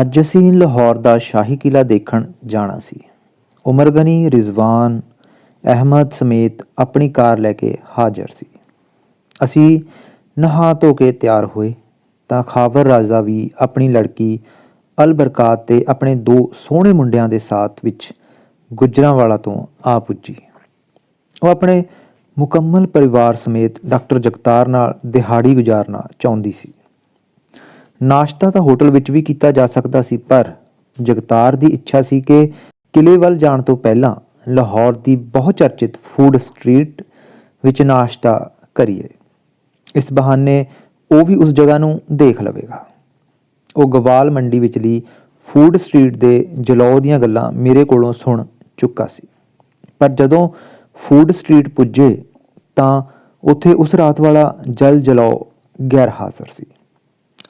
ਅੱਜ ਅਸੀਂ ਲਾਹੌਰ ਦਾ ਸ਼ਾਹੀ ਕਿਲਾ ਦੇਖਣ ਜਾਣਾ ਸੀ। ਉਮਰ ਗਨੀ ਰਿਜ਼ਵਾਨ, ਅਹਿਮਦ ਸਮੇਤ ਆਪਣੀ ਕਾਰ ਲੈ ਕੇ ਹਾਜ਼ਰ ਸੀ। ਅਸੀਂ ਨਹਾ ਧੋ ਕੇ ਤਿਆਰ ਹੋਏ ਤਾਂ ਖਾਵਰ ਰਾਜ਼ਾ ਵੀ ਆਪਣੀ ਲੜਕੀ ਅਲ ਬਰਕਾਤ ਤੇ ਆਪਣੇ ਦੋ ਸੋਹਣੇ ਮੁੰਡਿਆਂ ਦੇ ਸਾਥ ਵਿੱਚ ਗੁਜਰਾਂਵਾਲਾ ਤੋਂ ਆ ਪੁੱਜੀ। ਉਹ ਆਪਣੇ ਮੁਕੰਮਲ ਪਰਿਵਾਰ ਸਮੇਤ ਡਾਕਟਰ ਜਗਤਾਰ ਨਾਲ ਦਿਹਾੜੀ ਗੁਜ਼ਾਰਨਾ ਚਾਹੁੰਦੀ ਸੀ। ਨਾਸ਼ਤਾ ਤਾਂ ਹੋਟਲ ਵਿੱਚ ਵੀ ਕੀਤਾ ਜਾ ਸਕਦਾ ਸੀ, ਪਰ ਜਗਤਾਰ ਦੀ ਇੱਛਾ ਸੀ ਕਿ ਕਿਲੇ ਵੱਲ ਜਾਣ ਤੋਂ ਪਹਿਲਾਂ ਲਾਹੌਰ ਦੀ ਬਹੁ ਚਰਚਿਤ ਫੂਡ ਸਟਰੀਟ ਵਿੱਚ ਨਾਸ਼ਤਾ ਕਰੀਏ। ਇਸ ਬਹਾਨੇ ਉਹ ਵੀ ਉਸ ਜਗ੍ਹਾ ਨੂੰ ਦੇਖ ਲਵੇਗਾ। ਉਹ ਗਵਾਲ ਮੰਡੀ ਵਿਚਲੀ ਫੂਡ ਸਟਰੀਟ ਦੇ ਜਲੌ ਦੀਆਂ ਗੱਲਾਂ ਮੇਰੇ ਕੋਲੋਂ ਸੁਣ ਚੁੱਕਾ ਸੀ। ਪਰ ਜਦੋਂ ਫੂਡ ਸਟਰੀਟ ਪੁੱਜੇ ਤਾਂ ਉੱਥੇ ਉਸ ਰਾਤ ਵਾਲਾ ਜਲ ਜਲੌ ਗੈਰ ਹਾਜ਼ਰ ਸੀ।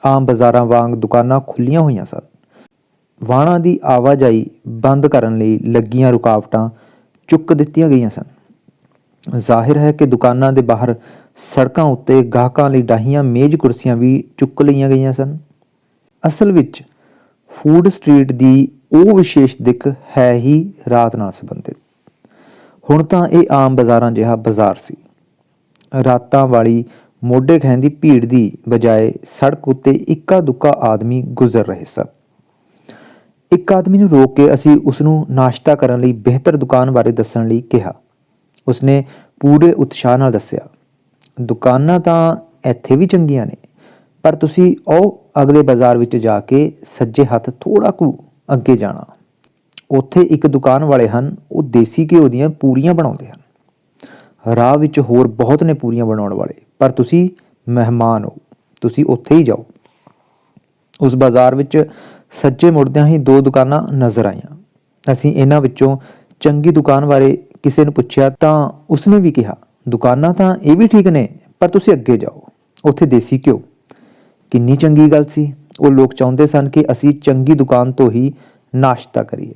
ਆਮ ਬਾਜ਼ਾਰਾਂ ਵਾਂਗ ਦੁਕਾਨਾਂ ਖੁੱਲੀਆਂ ਹੋਈਆਂ ਸਨ। ਵਾਹਨਾਂ ਦੀ ਆਵਾਜਾਈ ਬੰਦ ਕਰਨ ਲਈ ਲੱਗੀਆਂ ਰੁਕਾਵਟਾਂ ਚੁੱਕ ਦਿੱਤੀਆਂ ਗਈਆਂ ਸਨ। ਜ਼ਾਹਿਰ ਹੈ ਕਿ ਦੁਕਾਨਾਂ ਦੇ ਬਾਹਰ ਸੜਕਾਂ ਉੱਤੇ ਗਾਹਕਾਂ ਲਈ ਡਾਹੀਆਂ, ਮੇਜ਼, ਕੁਰਸੀਆਂ ਵੀ ਚੁੱਕ ਲਈਆਂ ਗਈਆਂ ਸਨ। ਅਸਲ ਵਿੱਚ ਫੂਡ ਸਟਰੀਟ ਦੀ ਉਹ ਵਿਸ਼ੇਸ਼ ਦਿੱਖ ਹੈ ਹੀ ਰਾਤ ਨਾਲ ਸੰਬੰਧਿਤ। ਹੁਣ ਤਾਂ ਇਹ ਆਮ ਬਾਜ਼ਾਰਾਂ ਜਿਹਾ ਬਾਜ਼ਾਰ ਸੀ। ਰਾਤਾਂ ਵਾਲੀ ਮੋਢੇ ਖੈਂਦੀ ਭੀੜ ਦੀ ਬਜਾਏ ਸੜਕ ਉੱਤੇ ਇੱਕਾ ਦੁੱਕਾ ਆਦਮੀ ਗੁਜ਼ਰ ਰਹੇ ਸਨ। ਇੱਕ ਆਦਮੀ ਨੂੰ ਰੋਕ ਕੇ ਅਸੀਂ ਉਸ ਨੂੰ ਨਾਸ਼ਤਾ ਕਰਨ ਲਈ ਬਿਹਤਰ ਦੁਕਾਨ ਬਾਰੇ ਦੱਸਣ ਲਈ ਕਿਹਾ। ਉਸਨੇ ਪੂਰੇ ਉਤਸ਼ਾਹ ਨਾਲ ਦੱਸਿਆ, ਦੁਕਾਨਾਂ ਤਾਂ ਇੱਥੇ ਵੀ ਚੰਗੀਆਂ ਨੇ, ਪਰ ਤੁਸੀਂ ਉਹ ਅਗਲੇ ਬਾਜ਼ਾਰ ਵਿੱਚ ਜਾ ਕੇ ਸੱਜੇ ਹੱਥ ਥੋੜਾ ਕੁ ਅੱਗੇ ਜਾਣਾ। ਉੱਥੇ ਇੱਕ ਦੁਕਾਨ ਵਾਲੇ ਹਨ, ਉਹ ਦੇਸੀ ਘਿਓ ਦੀਆਂ ਪੂਰੀਆਂ ਬਣਾਉਂਦੇ ਹਨ। ਰਾਹ ਵਿੱਚ ਹੋਰ ਬਹੁਤ ਨੇ ਪੂਰੀਆਂ ਬਣਾਉਣ ਵਾਲੇ। ਪਰ ਤੁਸੀਂ ਮਹਿਮਾਨ ਹੋ। ਤੁਸੀਂ ਉੱਥੇ ਹੀ ਜਾਓ। ਉਸ ਬਾਜ਼ਾਰ ਵਿੱਚ ਸੱਜੇ ਮੁੜਦਿਆਂ ਹੀ ਦੋ ਦੁਕਾਨਾਂ ਨਜ਼ਰ ਆਈਆਂ। ਅਸੀਂ ਇਹਨਾਂ ਵਿੱਚੋਂ ਚੰਗੀ ਦੁਕਾਨ ਬਾਰੇ ਕਿਸੇ ਨੂੰ ਪੁੱਛਿਆ ਤਾਂ ਉਸਨੇ ਵੀ ਕਿਹਾ, ਦੁਕਾਨਾਂ ਤਾਂ ਇਹ ਵੀ ਠੀਕ ਨੇ, ਪਰ ਤੁਸੀਂ ਅੱਗੇ ਜਾਓ। ਉੱਥੇ ਦੇਸੀ ਘਿਓ। ਕਿੰਨੀ ਚੰਗੀ ਗੱਲ ਸੀ। ਉਹ ਲੋਕ ਚਾਹੁੰਦੇ ਸਨ ਕਿ ਅਸੀਂ ਚੰਗੀ ਦੁਕਾਨ ਤੋਂ ਹੀ ਨਾਸ਼ਤਾ ਕਰੀਏ।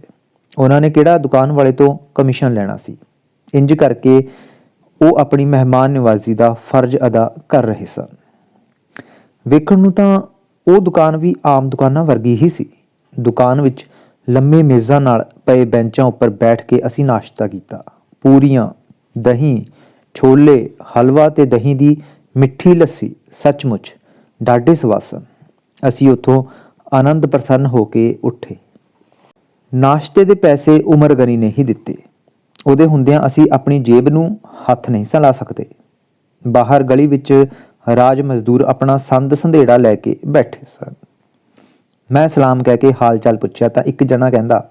ਉਹਨਾਂ ਨੇ ਕਿਹੜਾ ਦੁਕਾਨ ਵਾਲੇ ਤੋਂ ਕਮਿਸ਼ਨ ਲੈਣਾ ਸੀ? ਇੰਜ ਕਰਕੇ ਉਹ ਆਪਣੀ ਮਹਿਮਾਨ ਨਿਵਾਜ਼ੀ ਦਾ ਫਰਜ਼ ਅਦਾ ਕਰ ਰਹੇ ਸਨ। ਵੇਖਣ ਨੂੰ ਤਾਂ ਉਹ ਦੁਕਾਨ ਵੀ ਆਮ ਦੁਕਾਨਾਂ ਵਰਗੀ ਹੀ ਸੀ। ਦੁਕਾਨ ਵਿੱਚ ਲੰਮੇ ਮੇਜ਼ਾਂ ਨਾਲ ਪਏ ਬੈਂਚਾਂ ਉੱਪਰ ਬੈਠ ਕੇ ਅਸੀਂ ਨਾਸ਼ਤਾ ਕੀਤਾ। ਪੂਰੀਆਂ, ਦਹੀਂ, ਛੋਲੇ, ਹਲਵਾ ਤੇ ਦਹੀਂ ਦੀ ਮਿੱਠੀ ਲੱਸੀ ਸੱਚਮੁੱਚ ਡਾਢੇ ਸਵਾਦ ਸਨ। ਅਸੀਂ ਉੱਥੋਂ ਆਨੰਦ ਪ੍ਰਸੰਨ ਹੋ ਕੇ ਉੱਠੇ। ਨਾਸ਼ਤੇ ਦੇ ਪੈਸੇ ਉਮਰ ਗਨੀ ਨੇ ਹੀ ਦਿੱਤੇ। ਉਹਦੇ ਹੁੰਦਿਆਂ ਅਸੀਂ ਆਪਣੀ ਜੇਬ ਨੂੰ ਹੱਥ ਨਹੀਂ ਸਲਾ ਸਕਦੇ। ਬਾਹਰ ਗਲੀ ਵਿੱਚ ਰਾਜ ਮਜ਼ਦੂਰ ਆਪਣਾ ਸੰਦ ਸੰਧੇੜਾ ਲੈ ਕੇ ਬੈਠੇ ਸਨ। ਮੈਂ ਸਲਾਮ ਕਹਿ ਕੇ ਹਾਲ ਚਾਲ ਪੁੱਛਿਆ ਤਾਂ ਇੱਕ ਜਣਾ ਕਹਿੰਦਾ,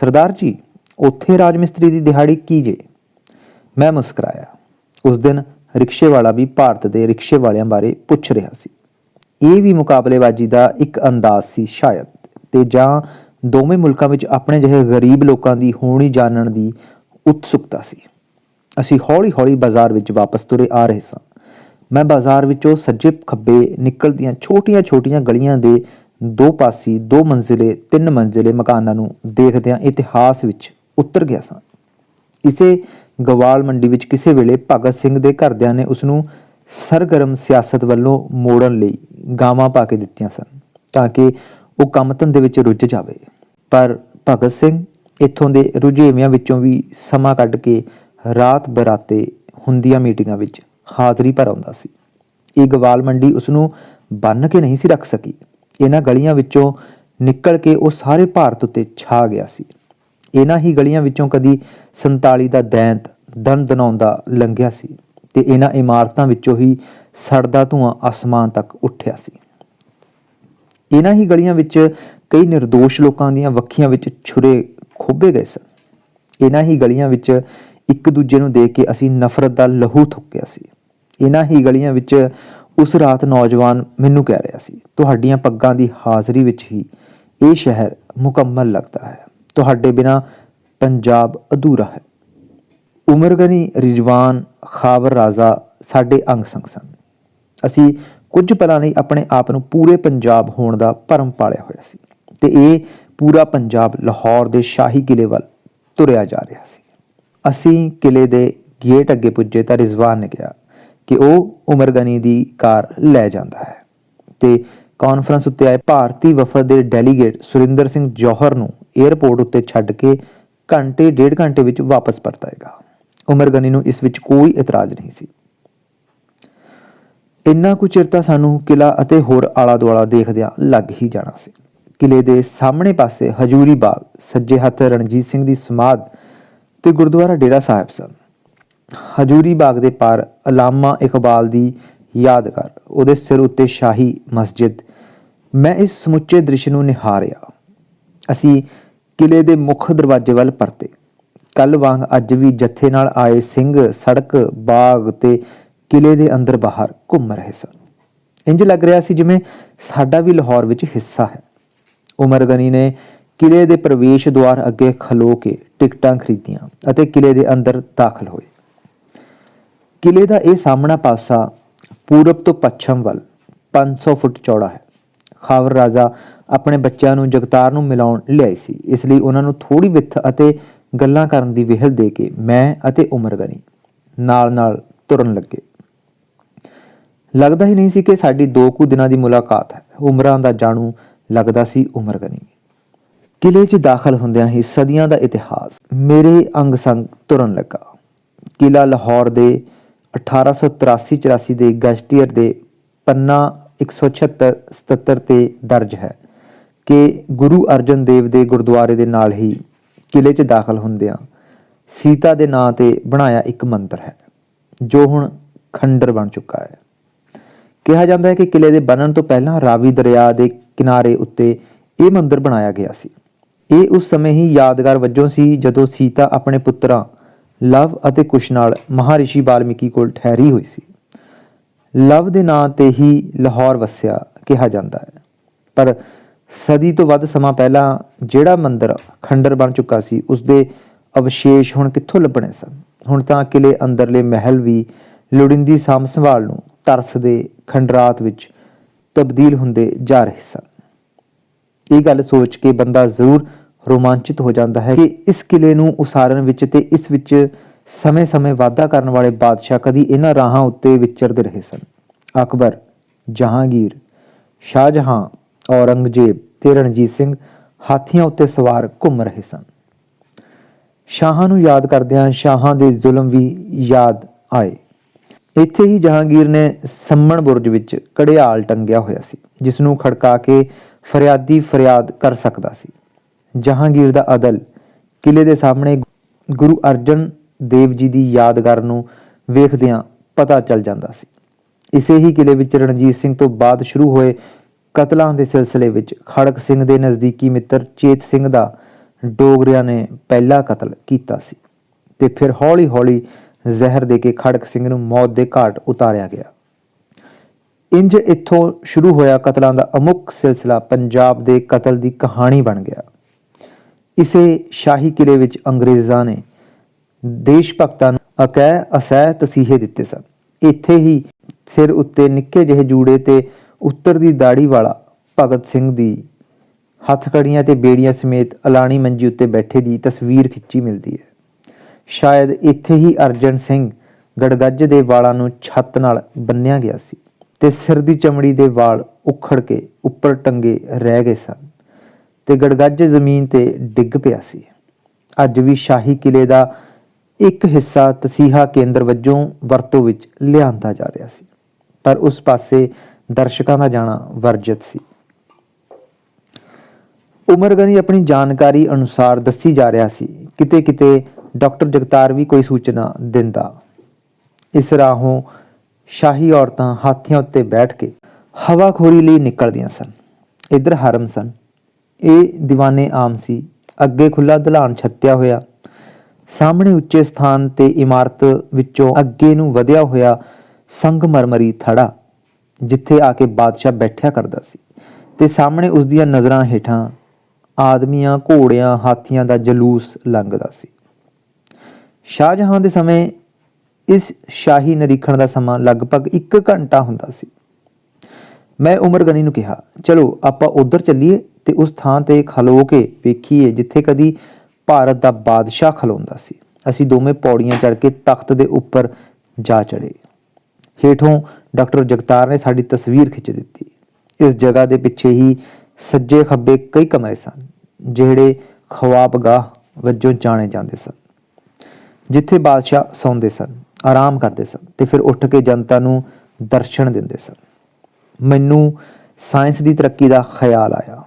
ਸਰਦਾਰ ਜੀ, ਉੱਥੇ ਰਾਜ ਮਿਸਤਰੀ ਦੀ ਦਿਹਾੜੀ ਕੀ ਜੇ? ਮੈਂ ਮੁਸਕਰਾਇਆ। ਉਸ ਦਿਨ ਰਿਕਸ਼ੇ ਵਾਲਾ ਵੀ ਭਾਰਤ ਦੇ ਰਿਕਸ਼ੇ ਵਾਲਿਆਂ ਬਾਰੇ ਪੁੱਛ ਰਿਹਾ ਸੀ। ਇਹ ਵੀ ਮੁਕਾਬਲੇਬਾਜ਼ੀ ਦਾ ਇੱਕ ਅੰਦਾਜ਼ ਸੀ ਸ਼ਾਇਦ ਤੇ ਜਾਂ ਦੋਵੇਂ ਮੁਲਕਾਂ ਵਿੱਚ ਆਪਣੇ ਜਿਹੇ ਗਰੀਬ ਲੋਕਾਂ ਦੀ ਹੋਣੀ ਜਾਣਨ ਦੀ ਉਤਸੁਕਤਾ ਸੀ। ਅਸੀਂ ਹੌਲੀ-ਹੌਲੀ ਬਾਜ਼ਾਰ ਵਿੱਚ ਵਾਪਸ ਤੁਰੇ ਆ ਰਹੇ ਸਾਂ। ਮੈਂ ਬਾਜ਼ਾਰ ਵਿੱਚੋਂ ਸੱਜੇ ਖੱਬੇ ਨਿਕਲਦੀਆਂ ਛੋਟੀਆਂ-ਛੋਟੀਆਂ ਗਲੀਆਂ ਦੇ ਦੋ ਪਾਸੀ, ਦੋ ਮੰਜ਼ਿਲੇ, ਤਿੰਨ ਮੰਜ਼ਿਲੇ ਮਕਾਨਾਂ ਨੂੰ ਦੇਖਦਿਆਂ ਇਤਿਹਾਸ ਵਿੱਚ ਉਤਰ ਗਿਆ ਸਾਂ। ਇਸੇ ਗਵਾਲ ਮੰਡੀ ਵਿੱਚ ਕਿਸੇ ਵੇਲੇ ਭਗਤ ਸਿੰਘ ਦੇ ਘਰਦਿਆਂ ਨੇ ਉਸ ਨੂੰ ਸਰਗਰਮ ਸਿਆਸਤ ਵੱਲੋਂ ਮੋੜਨ ਲਈ ਗਾਵਾਂ ਪਾ ਕੇ ਦਿੱਤੀਆਂ ਸਨ ਤਾਂ ਕਿ ਉਹ ਕੰਮ ਧੰਦੇ ਵਿੱਚ ਰੁੱਝ ਜਾਵੇ। ਪਰ ਭਗਤ ਸਿੰਘ ਇੱਥੋਂ ਦੇ ਰੁਝੇਵਿਆਂ ਵਿੱਚੋਂ ਵੀ ਸਮਾਂ ਕੱਢ ਕੇ ਰਾਤ ਬਰਾਤੇ ਹੁੰਦੀਆਂ ਮੀਟਿੰਗਾਂ ਵਿੱਚ ਹਾਜ਼ਰੀ ਭਰ ਆਉਂਦਾ ਸੀ। ਇਹ ਗਵਾਲ ਮੰਡੀ ਉਸ ਨੂੰ ਬੰਨ ਕੇ ਨਹੀਂ ਸੀ ਰੱਖ ਸਕੀ। ਇਹਨਾਂ ਗਲੀਆਂ ਵਿੱਚੋਂ ਨਿਕਲ ਕੇ ਉਹ ਸਾਰੇ ਭਾਰਤ ਉੱਤੇ ਛਾ ਗਿਆ ਸੀ। ਇਹਨਾਂ ਹੀ ਗਲੀਆਂ ਵਿੱਚੋਂ ਕਦੀ 47 ਦਾ ਦੈਂਤ ਦਨ ਦਨਾਉਂਦਾ ਲੰਘਿਆ ਸੀ ਤੇ ਇਹਨਾਂ ਇਮਾਰਤਾਂ ਵਿੱਚੋਂ ਹੀ ਸੜਦਾ ਧੂਆਂ ਅਸਮਾਨ ਤੱਕ ਉੱਠਿਆ ਸੀ। ਇਹਨਾਂ ਹੀ ਗਲੀਆਂ ਵਿੱਚ ਕਈ નિર્ਦੋਸ਼ ਲੋਕਾਂ ਦੀਆਂ ਵੱਖੀਆਂ ਵਿੱਚ ਛੁਰੇ ਖੋਬੇ ਗਏ ਸਨ ਇਹਨਾਂ ਹੀ ਗਲੀਆਂ ਵਿੱਚ ਇੱਕ ਦੂਜੇ ਨੂੰ ਦੇਖ ਕੇ ਅਸੀਂ ਨਫ਼ਰਤ ਦਾ ਲਹੂ ਥੁੱਕਿਆ ਸੀ। ਇਹਨਾਂ ਹੀ ਗਲੀਆਂ ਵਿੱਚ ਉਸ ਰਾਤ ਨੌਜਵਾਨ ਮੈਨੂੰ ਕਹਿ ਰਿਹਾ ਸੀ, ਤੁਹਾਡੀਆਂ ਪੱਗਾਂ ਦੀ ਹਾਜ਼ਰੀ ਵਿੱਚ ਹੀ ਇਹ ਸ਼ਹਿਰ ਮੁਕੰਮਲ ਲੱਗਦਾ ਹੈ। ਤੁਹਾਡੇ ਬਿਨਾ ਪੰਜਾਬ ਅਧੂਰਾ ਹੈ। ਉਮਰ ਗਨੀ ਰਿਜਵਾਨ, ਖਾਬਰ ਰਾਜ਼ਾ ਸਾਡੇ ਅੰਗ ਸੰਗ ਸਨ। ਅਸੀਂ ਕੁਝ ਪਲਾਂ ਲਈ ਆਪਣੇ ਆਪ ਨੂੰ ਪੂਰੇ ਪੰਜਾਬ ਹੋਣ ਦਾ ਭਰਮ ਪਾਲਿਆ ਹੋਇਆ ਸੀ ਤੇ ਇਹ ਪੂਰਾ ਪੰਜਾਬ ਲਾਹੌਰ ਦੇ ਸ਼ਾਹੀ ਕਿਲੇ ਵੱਲ ਤੁਰਿਆ ਜਾ ਰਿਹਾ ਸੀ। ਅਸੀਂ ਕਿਲੇ ਦੇ ਗੇਟ ਅੱਗੇ ਪੁੱਜੇ ਤਾਂ ਰਿਜ਼ਵਾਨ ਨੇ ਕਿਹਾ ਕਿ ਉਹ ਉਮਰ ਗਨੀ ਦੀ ਕਾਰ ਲੈ ਜਾਂਦਾ ਹੈ ਤੇ ਕਾਨਫਰੰਸ ਉੱਤੇ ਆਏ ਭਾਰਤੀ ਵਫਦ ਦੇ ਡੈਲੀਗੇਟ ਸੁਰਿੰਦਰ ਸਿੰਘ ਜੋਹਰ ਨੂੰ 에ਅਰਪੋਰਟ ਉੱਤੇ ਛੱਡ ਕੇ ਘੰਟੇ, ਡੇਢ ਘੰਟੇ ਵਿੱਚ ਵਾਪਸ ਪਰਤਾਏਗਾ। ਉਮਰ ਗਨੀ ਨੂੰ ਇਸ ਵਿੱਚ ਕੋਈ ਇਤਰਾਜ਼ ਨਹੀਂ ਸੀ। ਇੰਨਾ ਕੁ ਚਿਰ ਤਾਂ ਸਾਨੂੰ ਕਿਲਾ ਅਤੇ ਹੋਰ ਆਲਾ ਦੁਆਲਾ ਦੇਖਦਿਆਂ ਲੱਗ ਹੀ ਜਾਣਾ ਸੀ। ਕਿਲੇ ਦੇ ਸਾਹਮਣੇ ਪਾਸੇ ਹਜੂਰੀ ਬਾਗ, ਸੱਜੇ ਹੱਥ ਰਣਜੀਤ ਸਿੰਘ ਦੀ ਸਮਾਧ ਤੇ ਗੁਰਦੁਆਰਾ ਡੇਰਾ ਸਾਹਿਬ ਸਨ। ਹਜੂਰੀ ਬਾਗ ਦੇ ਪਾਰ ਅਲਾਮਾ ਇਕਬਾਲ ਦੀ ਯਾਦਗਾਰ ਉਹਦੇ ਸਿਰ ਉੱਤੇ ਸ਼ਾਹੀ ਮਸਜਿਦ। ਮੈਂ ਇਸ ਸਮੁੱਚੇ ਦ੍ਰਿਸ਼ ਨੂੰ ਨਿਹਾਰਿਆ। ਅਸੀਂ ਕਿਲੇ ਦੇ ਮੁੱਖ ਦਰਵਾਜ਼ੇ ਵੱਲ ਪਰਤੇ। ਕੱਲ ਵਾਂਗ ਅੱਜ ਵੀ ਜੱਥੇ ਨਾਲ ਆਏ ਸਿੰਘ ਸੜਕ, ਬਾਗ ਤੇ ਕਿਲੇ ਦੇ ਅੰਦਰ ਬਾਹਰ ਘੁੰਮ ਰਹੇ ਸਨ। ਇੰਜ ਲੱਗ ਰਿਹਾ ਸੀ ਜਿਵੇਂ ਸਾਡਾ ਵੀ ਲਾਹੌਰ ਵਿੱਚ ਹਿੱਸਾ ਹੈ। ਉਮਰ ਗਨੀ ਨੇ ਕਿਲੇ ਦੇ ਪ੍ਰਵੇਸ਼ ਦੁਆਰ ਅੱਗੇ ਖਲੋ ਕੇ ਟਿਕਟਾਂ ਖਰੀਦੀਆਂ ਅਤੇ ਕਿਲੇ ਦੇ ਅੰਦਰ ਦਾਖਲ ਹੋਏ। ਕਿਲੇ ਦਾ ਇਹ ਸਾਹਮਣਾ ਪਾਸਾ ਪੂਰਬ ਤੋਂ ਪੱਛਮ ਵੱਲ 500 ਫੁੱਟ ਚੌੜਾ ਹੈ। ਖਾਵਰ ਰਾਜਾ ਆਪਣੇ ਬੱਚਿਆਂ ਨੂੰ ਜਗਤਾਰ ਨੂੰ ਮਿਲਾਉਣ ਲਿਆਈ ਸੀ। ਇਸ ਲਈ ਉਹਨਾਂ ਨੂੰ ਥੋੜੀ ਵਿੱਥ ਅਤੇ ਗੱਲਾਂ ਕਰਨ ਦੀ ਵਿਹਲ ਦੇ ਕੇ ਮੈਂ ਅਤੇ ਉਮਰ ਗਨੀ ਨਾਲ ਨਾਲ ਤੁਰਨ ਲੱਗੇ। ਲੱਗਦਾ ਹੀ ਨਹੀਂ ਸੀ ਕਿ ਸਾਡੀ ਦੋ ਕੁ ਦਿਨਾਂ ਦੀ ਮੁਲਾਕਾਤ ਹੈ। ਉਮਰਾਂ ਦਾ ਜਾਣੂ ਲੱਗਦਾ ਸੀ ਉਮਰ ਗਨੀ। ਕਿਲੇ 'ਚ ਦਾਖਲ ਹੁੰਦਿਆਂ ਹੀ ਸਦੀਆਂ ਦਾ ਇਤਿਹਾਸ ਮੇਰੇ ਅੰਗ ਸੰਗ ਤੁਰਨ ਲੱਗਾ। ਕਿਲਾ ਲਾਹੌਰ ਦੇ 1883-84 ਦੇ ਗਜ਼ਟੀਅਰ ਦੇ ਪੰਨਾ 176 77 ਤੇ ਦਰਜ ਹੈ ਕਿ ਗੁਰੂ ਅਰਜਨ ਦੇਵ ਦੇ ਗੁਰਦੁਆਰੇ ਦੇ ਨਾਲ ਹੀ ਕਿਲੇ 'ਚ ਦਾਖਲ ਹੁੰਦਿਆਂ ਸੀਤਾ ਦੇ ਨਾਂ ਤੇ ਬਣਾਇਆ ਇੱਕ ਮੰਦਿਰ ਹੈ, ਜੋ ਹੁਣ ਖੰਡਰ ਬਣ ਚੁੱਕਾ ਹੈ। ਕਿਹਾ ਜਾਂਦਾ ਹੈ ਕਿ ਕਿਲੇ ਦੇ ਬਣਨ ਤੋਂ ਪਹਿਲਾਂ ਰਾਵੀ ਦਰਿਆ ਦੇ ਕਿਨਾਰੇ ਉੱਤੇ ਇਹ ਮੰਦਿਰ ਬਣਾਇਆ ਗਿਆ ਸੀ। ਇਹ ਉਸ ਸਮੇਂ ਹੀ ਯਾਦਗਾਰ ਵਜੋਂ ਸੀ ਜਦੋਂ ਸੀਤਾ ਆਪਣੇ ਪੁੱਤਰਾਂ ਲਵ ਅਤੇ ਕੁਸ਼ ਨਾਲ ਮਹਾਰਿਸ਼ੀ ਵਾਲਮੀਕੀ ਕੋਲ ਠਹਿਰੀ ਹੋਈ ਸੀ। ਲਵ ਦੇ ਨਾਂ ਤੇ ਹੀ ਲਾਹੌਰ ਵਸਿਆ ਕਿਹਾ ਜਾਂਦਾ ਹੈ। ਪਰ ਸਦੀ ਤੋਂ ਵੱਧ ਸਮਾਂ ਪਹਿਲਾਂ ਜਿਹੜਾ ਮੰਦਿਰ ਖੰਡਰ ਬਣ ਚੁੱਕਾ ਸੀ ਉਸ ਦੇ ਅਵਸ਼ੇਸ਼ ਹੁਣ ਕਿੱਥੋਂ ਲੱਭਣੇ ਸਨ? ਹੁਣ ਤਾਂ ਕਿਲੇ ਅੰਦਰਲੇ ਮਹਿਲ ਵੀ ਲੋੜੀਂਦੀ ਸਾਂਭ ਸੰਭਾਲ ਨੂੰ ਤਰਸ ਦੇ ਖੰਡਰਾਤ ਵਿੱਚ ਤਬਦੀਲ ਹੁੰਦੇ ਜਾ ਰਹੇ ਸਨ। ਇਹ ਗੱਲ ਸੋਚ ਕੇ ਬੰਦਾ ਜ਼ਰੂਰ ਰੋਮਾਂਚਿਤ ਹੋ ਜਾਂਦਾ ਹੈ ਕਿ ਇਸ ਕਿਲੇ ਨੂੰ ਉਸਾਰਨ ਵਿੱਚ ਤੇ ਇਸ ਵਿੱਚ ਸਮੇਂ-ਸਮੇਂ ਵਾਧਾ ਕਰਨ ਵਾਲੇ ਬਾਦਸ਼ਾਹ ਕਦੀ ਇਹਨਾਂ ਰਾਹਾਂ ਉੱਤੇ ਵਿਚਰਦੇ ਰਹੇ ਸਨ। ਅਕਬਰ, ਜਹਾਂਗੀਰ, ਸ਼ਾਹਜਹਾਂ, ਔਰੰਗਜ਼ੇਬ ਤੇ ਰਣਜੀਤ ਸਿੰਘ ਹਾਥੀਆਂ ਉੱਤੇ ਸਵਾਰ ਘੁੰਮ ਰਹੇ ਸਨ। ਸ਼ਾਹਾਂ ਨੂੰ ਯਾਦ ਕਰਦਿਆਂ ਸ਼ਾਹਾਂ ਦੇ ਜ਼ੁਲਮ ਵੀ ਯਾਦ ਆਏ। ਇੱਥੇ ਹੀ ਜਹਾਂਗੀਰ ਨੇ ਸੰਮਣ ਬੁਰਜ ਵਿੱਚ ਕੜਿਆਲ ਟੰਗਿਆ ਹੋਇਆ ਸੀ ਜਿਸ ਨੂੰ ਖੜਕਾ ਕੇ ਫਰਿਆਦੀ ਫਰਿਆਦ ਕਰ ਸਕਦਾ ਸੀ। ਜਹਾਂਗੀਰ ਦਾ ਅਦਲ ਕਿਲੇ ਦੇ ਸਾਹਮਣੇ ਗੁਰੂ ਅਰਜਨ ਦੇਵ ਜੀ ਦੀ ਯਾਦਗਾਰ ਨੂੰ ਵੇਖਦਿਆਂ ਪਤਾ ਚੱਲ ਜਾਂਦਾ ਸੀ। ਇਸੇ ਹੀ ਕਿਲੇ ਵਿੱਚ ਰਣਜੀਤ ਸਿੰਘ ਤੋਂ ਬਾਅਦ ਸ਼ੁਰੂ ਹੋਏ ਕਤਲਾਂ ਦੇ ਸਿਲਸਿਲੇ ਵਿੱਚ ਖੜਕ ਸਿੰਘ ਦੇ ਨਜ਼ਦੀਕੀ ਮਿੱਤਰ ਚੇਤ ਸਿੰਘ ਦਾ ਡੋਗਰਿਆਂ ਨੇ ਪਹਿਲਾ ਕਤਲ ਕੀਤਾ ਸੀ ਤੇ ਫਿਰ ਹੌਲੀ-ਹੌਲੀ ਜ਼ਹਿਰ ਦੇ ਕੇ ਖੜਕ ਸਿੰਘ ਨੂੰ ਮੌਤ ਦੇ ਘਾਟ ਉਤਾਰਿਆ ਗਿਆ। ਇੰਜ ਇੱਥੋਂ ਸ਼ੁਰੂ ਹੋਇਆ ਕਤਲਾਂ ਦਾ ਅਮੁੱਕ ਸਿਲਸਿਲਾ ਪੰਜਾਬ ਦੇ ਕਤਲ ਦੀ ਕਹਾਣੀ ਬਣ ਗਿਆ। ਇਸੇ ਸ਼ਾਹੀ ਕਿਲੇ ਵਿੱਚ ਅੰਗਰੇਜ਼ਾਂ ਨੇ ਦੇਸ਼ ਭਗਤਾਂ ਨੂੰ ਅਕੈ ਅਸਹਿ ਤਸੀਹੇ ਦਿੱਤੇ ਸਨ। ਇੱਥੇ ਹੀ ਸਿਰ ਉੱਤੇ ਨਿੱਕੇ ਜਿਹੇ ਜੂੜੇ ਤੇ ਉੱਤਰ ਦੀ ਦਾੜੀ ਵਾਲਾ ਭਗਤ ਸਿੰਘ ਦੀ ਹੱਥਕੜੀਆਂ ਤੇ ਬੇੜੀਆਂ ਸਮੇਤ ਅਲਾਣੀ ਮੰਜੀ ਉੱਤੇ ਬੈਠੇ ਦੀ ਤਸਵੀਰ ਖਿੱਚੀ ਮਿਲਦੀ ਹੈ। ਸ਼ਾਇਦ ਇੱਥੇ ਹੀ ਅਰਜਨ ਸਿੰਘ ਗੜਗੱਜ ਦੇ ਵਾਲਾਂ ਨੂੰ ਛੱਤ ਨਾਲ ਬੰਨਿਆ ਗਿਆ ਸੀ। ਤੇ ਸਿਰ ਦੀ ਚਮੜੀ ਦੇ ਵਾਲ ਉਖੜ ਕੇ ਉੱਪਰ ਟੰਗੇ ਰਹਿ ਗਏ ਸਨ ਤੇ ਗੜਗੱਜ ਜ਼ਮੀਨ ਤੇ ਡਿੱਗ ਪਿਆ ਸੀ। ਅੱਜ ਵੀ ਸ਼ਾਹੀ ਕਿਲੇ ਦਾ ਇੱਕ ਹਿੱਸਾ ਤਸੀਹਾ ਕੇਂਦਰ ਵਜੋਂ ਵਰਤੋਂ ਵਿੱਚ ਲਿਆਂਦਾ ਜਾ ਰਿਹਾ ਸੀ, ਪਰ ਉਸ ਪਾਸੇ ਦਰਸ਼ਕਾਂ ਦਾ ਜਾਣਾ ਵਰਜਿਤ ਸੀ। ਉਮਰ ਗਨੀ ਆਪਣੀ ਜਾਣਕਾਰੀ ਅਨੁਸਾਰ ਦੱਸੀ ਜਾ ਰਿਹਾ ਸੀ ਕਿਤੇ ਕਿਤੇ ਡਾਕਟਰ ਜਗਤਾਰ ਵੀ ਕੋਈ ਸੂਚਨਾ ਦਿੰਦਾ। ਇਸ ਰਾਹੋਂ ਸ਼ਾਹੀ ਔਰਤਾਂ ਹਾਥੀਆਂ ਉੱਤੇ ਬੈਠ ਕੇ ਹਵਾਖੋਰੀ ਲਈ ਨਿਕਲਦੀਆਂ ਸਨ। ਇੱਧਰ ਹਰਮ ਸਨ। ਇਹ دیਵਾਨੇ ਆਮ ਸੀ। ਅੱਗੇ ਖੁੱਲਾ ਦਲਾਨ ਛੱਤਿਆ ਹੋਇਆ। ਸਾਹਮਣੇ ਉੱਚੇ ਸਥਾਨ ਤੇ ਇਮਾਰਤ ਵਿੱਚੋਂ ਅੱਗੇ ਨੂੰ ਵਧਿਆ ਹੋਇਆ ਸੰਗਮਰਮਰੀ ਥੜਾ, ਜਿੱਥੇ ਆ ਕੇ ਬਾਦਸ਼ਾਹ ਬੈਠਿਆ ਕਰਦਾ ਸੀ। ਤੇ ਸਾਹਮਣੇ ਉਸ ਦੀਆਂ ਨਜ਼ਰਾਂ ਹੇਠਾਂ ਆਦਮੀਆਂ, ਘੋੜਿਆਂ, ਹਾਥੀਆਂ ਦਾ ਜਲੂਸ ਲੰਘਦਾ ਸੀ। ਸ਼ਾਹਜਹਾਂ ਦੇ ਸਮੇਂ ਇਸ ਸ਼ਾਹੀ ਨਿਰੀਖਣ ਦਾ ਸਮਾਂ ਲਗਭਗ 1 ਘੰਟਾ ਹੁੰਦਾ ਸੀ। ਮੈਂ ਉਮਰ ਗਨੀ ਨੂੰ ਕਿਹਾ, ਚਲੋ, ਆਪਾਂ ਉਧਰ ਚੱਲੀਏ ਤੇ ਉਸ ਥਾਂ ਤੇ ਖਲੋ ਕੇ ਵੇਖੀਏ ਜਿੱਥੇ ਕਦੀ ਭਾਰਤ ਦਾ ਬਾਦਸ਼ਾਹ ਖਲੋਂਦਾ ਸੀ। ਅਸੀਂ ਦੋਵੇਂ ਪੌੜੀਆਂ ਚੜ੍ਹ ਕੇ ਤਖਤ ਦੇ ਉੱਪਰ ਜਾ ਚੜੇ ਹੇਠੋਂ ਡਾਕਟਰ ਜਗਤਾਰ ਨੇ ਸਾਡੀ ਤਸਵੀਰ ਖਿੱਚ ਦਿੱਤੀ। ਇਸ ਜਗ੍ਹਾ ਦੇ ਪਿੱਛੇ ਹੀ ਸੱਜੇ ਖੱਬੇ ਕਈ ਕਮਰੇ ਸਨ, ਜਿਹੜੇ ਖਵਾਬਗਾਹ ਵਜੋਂ ਜਾਣੇ ਜਾਂਦੇ ਸਨ, ਜਿੱਥੇ ਬਾਦਸ਼ਾਹ ਸੌਂਦੇ ਸਨ। ਆਰਾਮ ਕਰਦੇ ਸਨ ਤੇ ਫਿਰ ਉੱਠ ਕੇ ਜਨਤਾ ਨੂੰ ਦਰਸ਼ਨ ਦਿੰਦੇ ਸਨ। ਮੈਨੂੰ ਸਾਇੰਸ ਦੀ ਤਰੱਕੀ ਦਾ ਖਿਆਲ ਆਇਆ।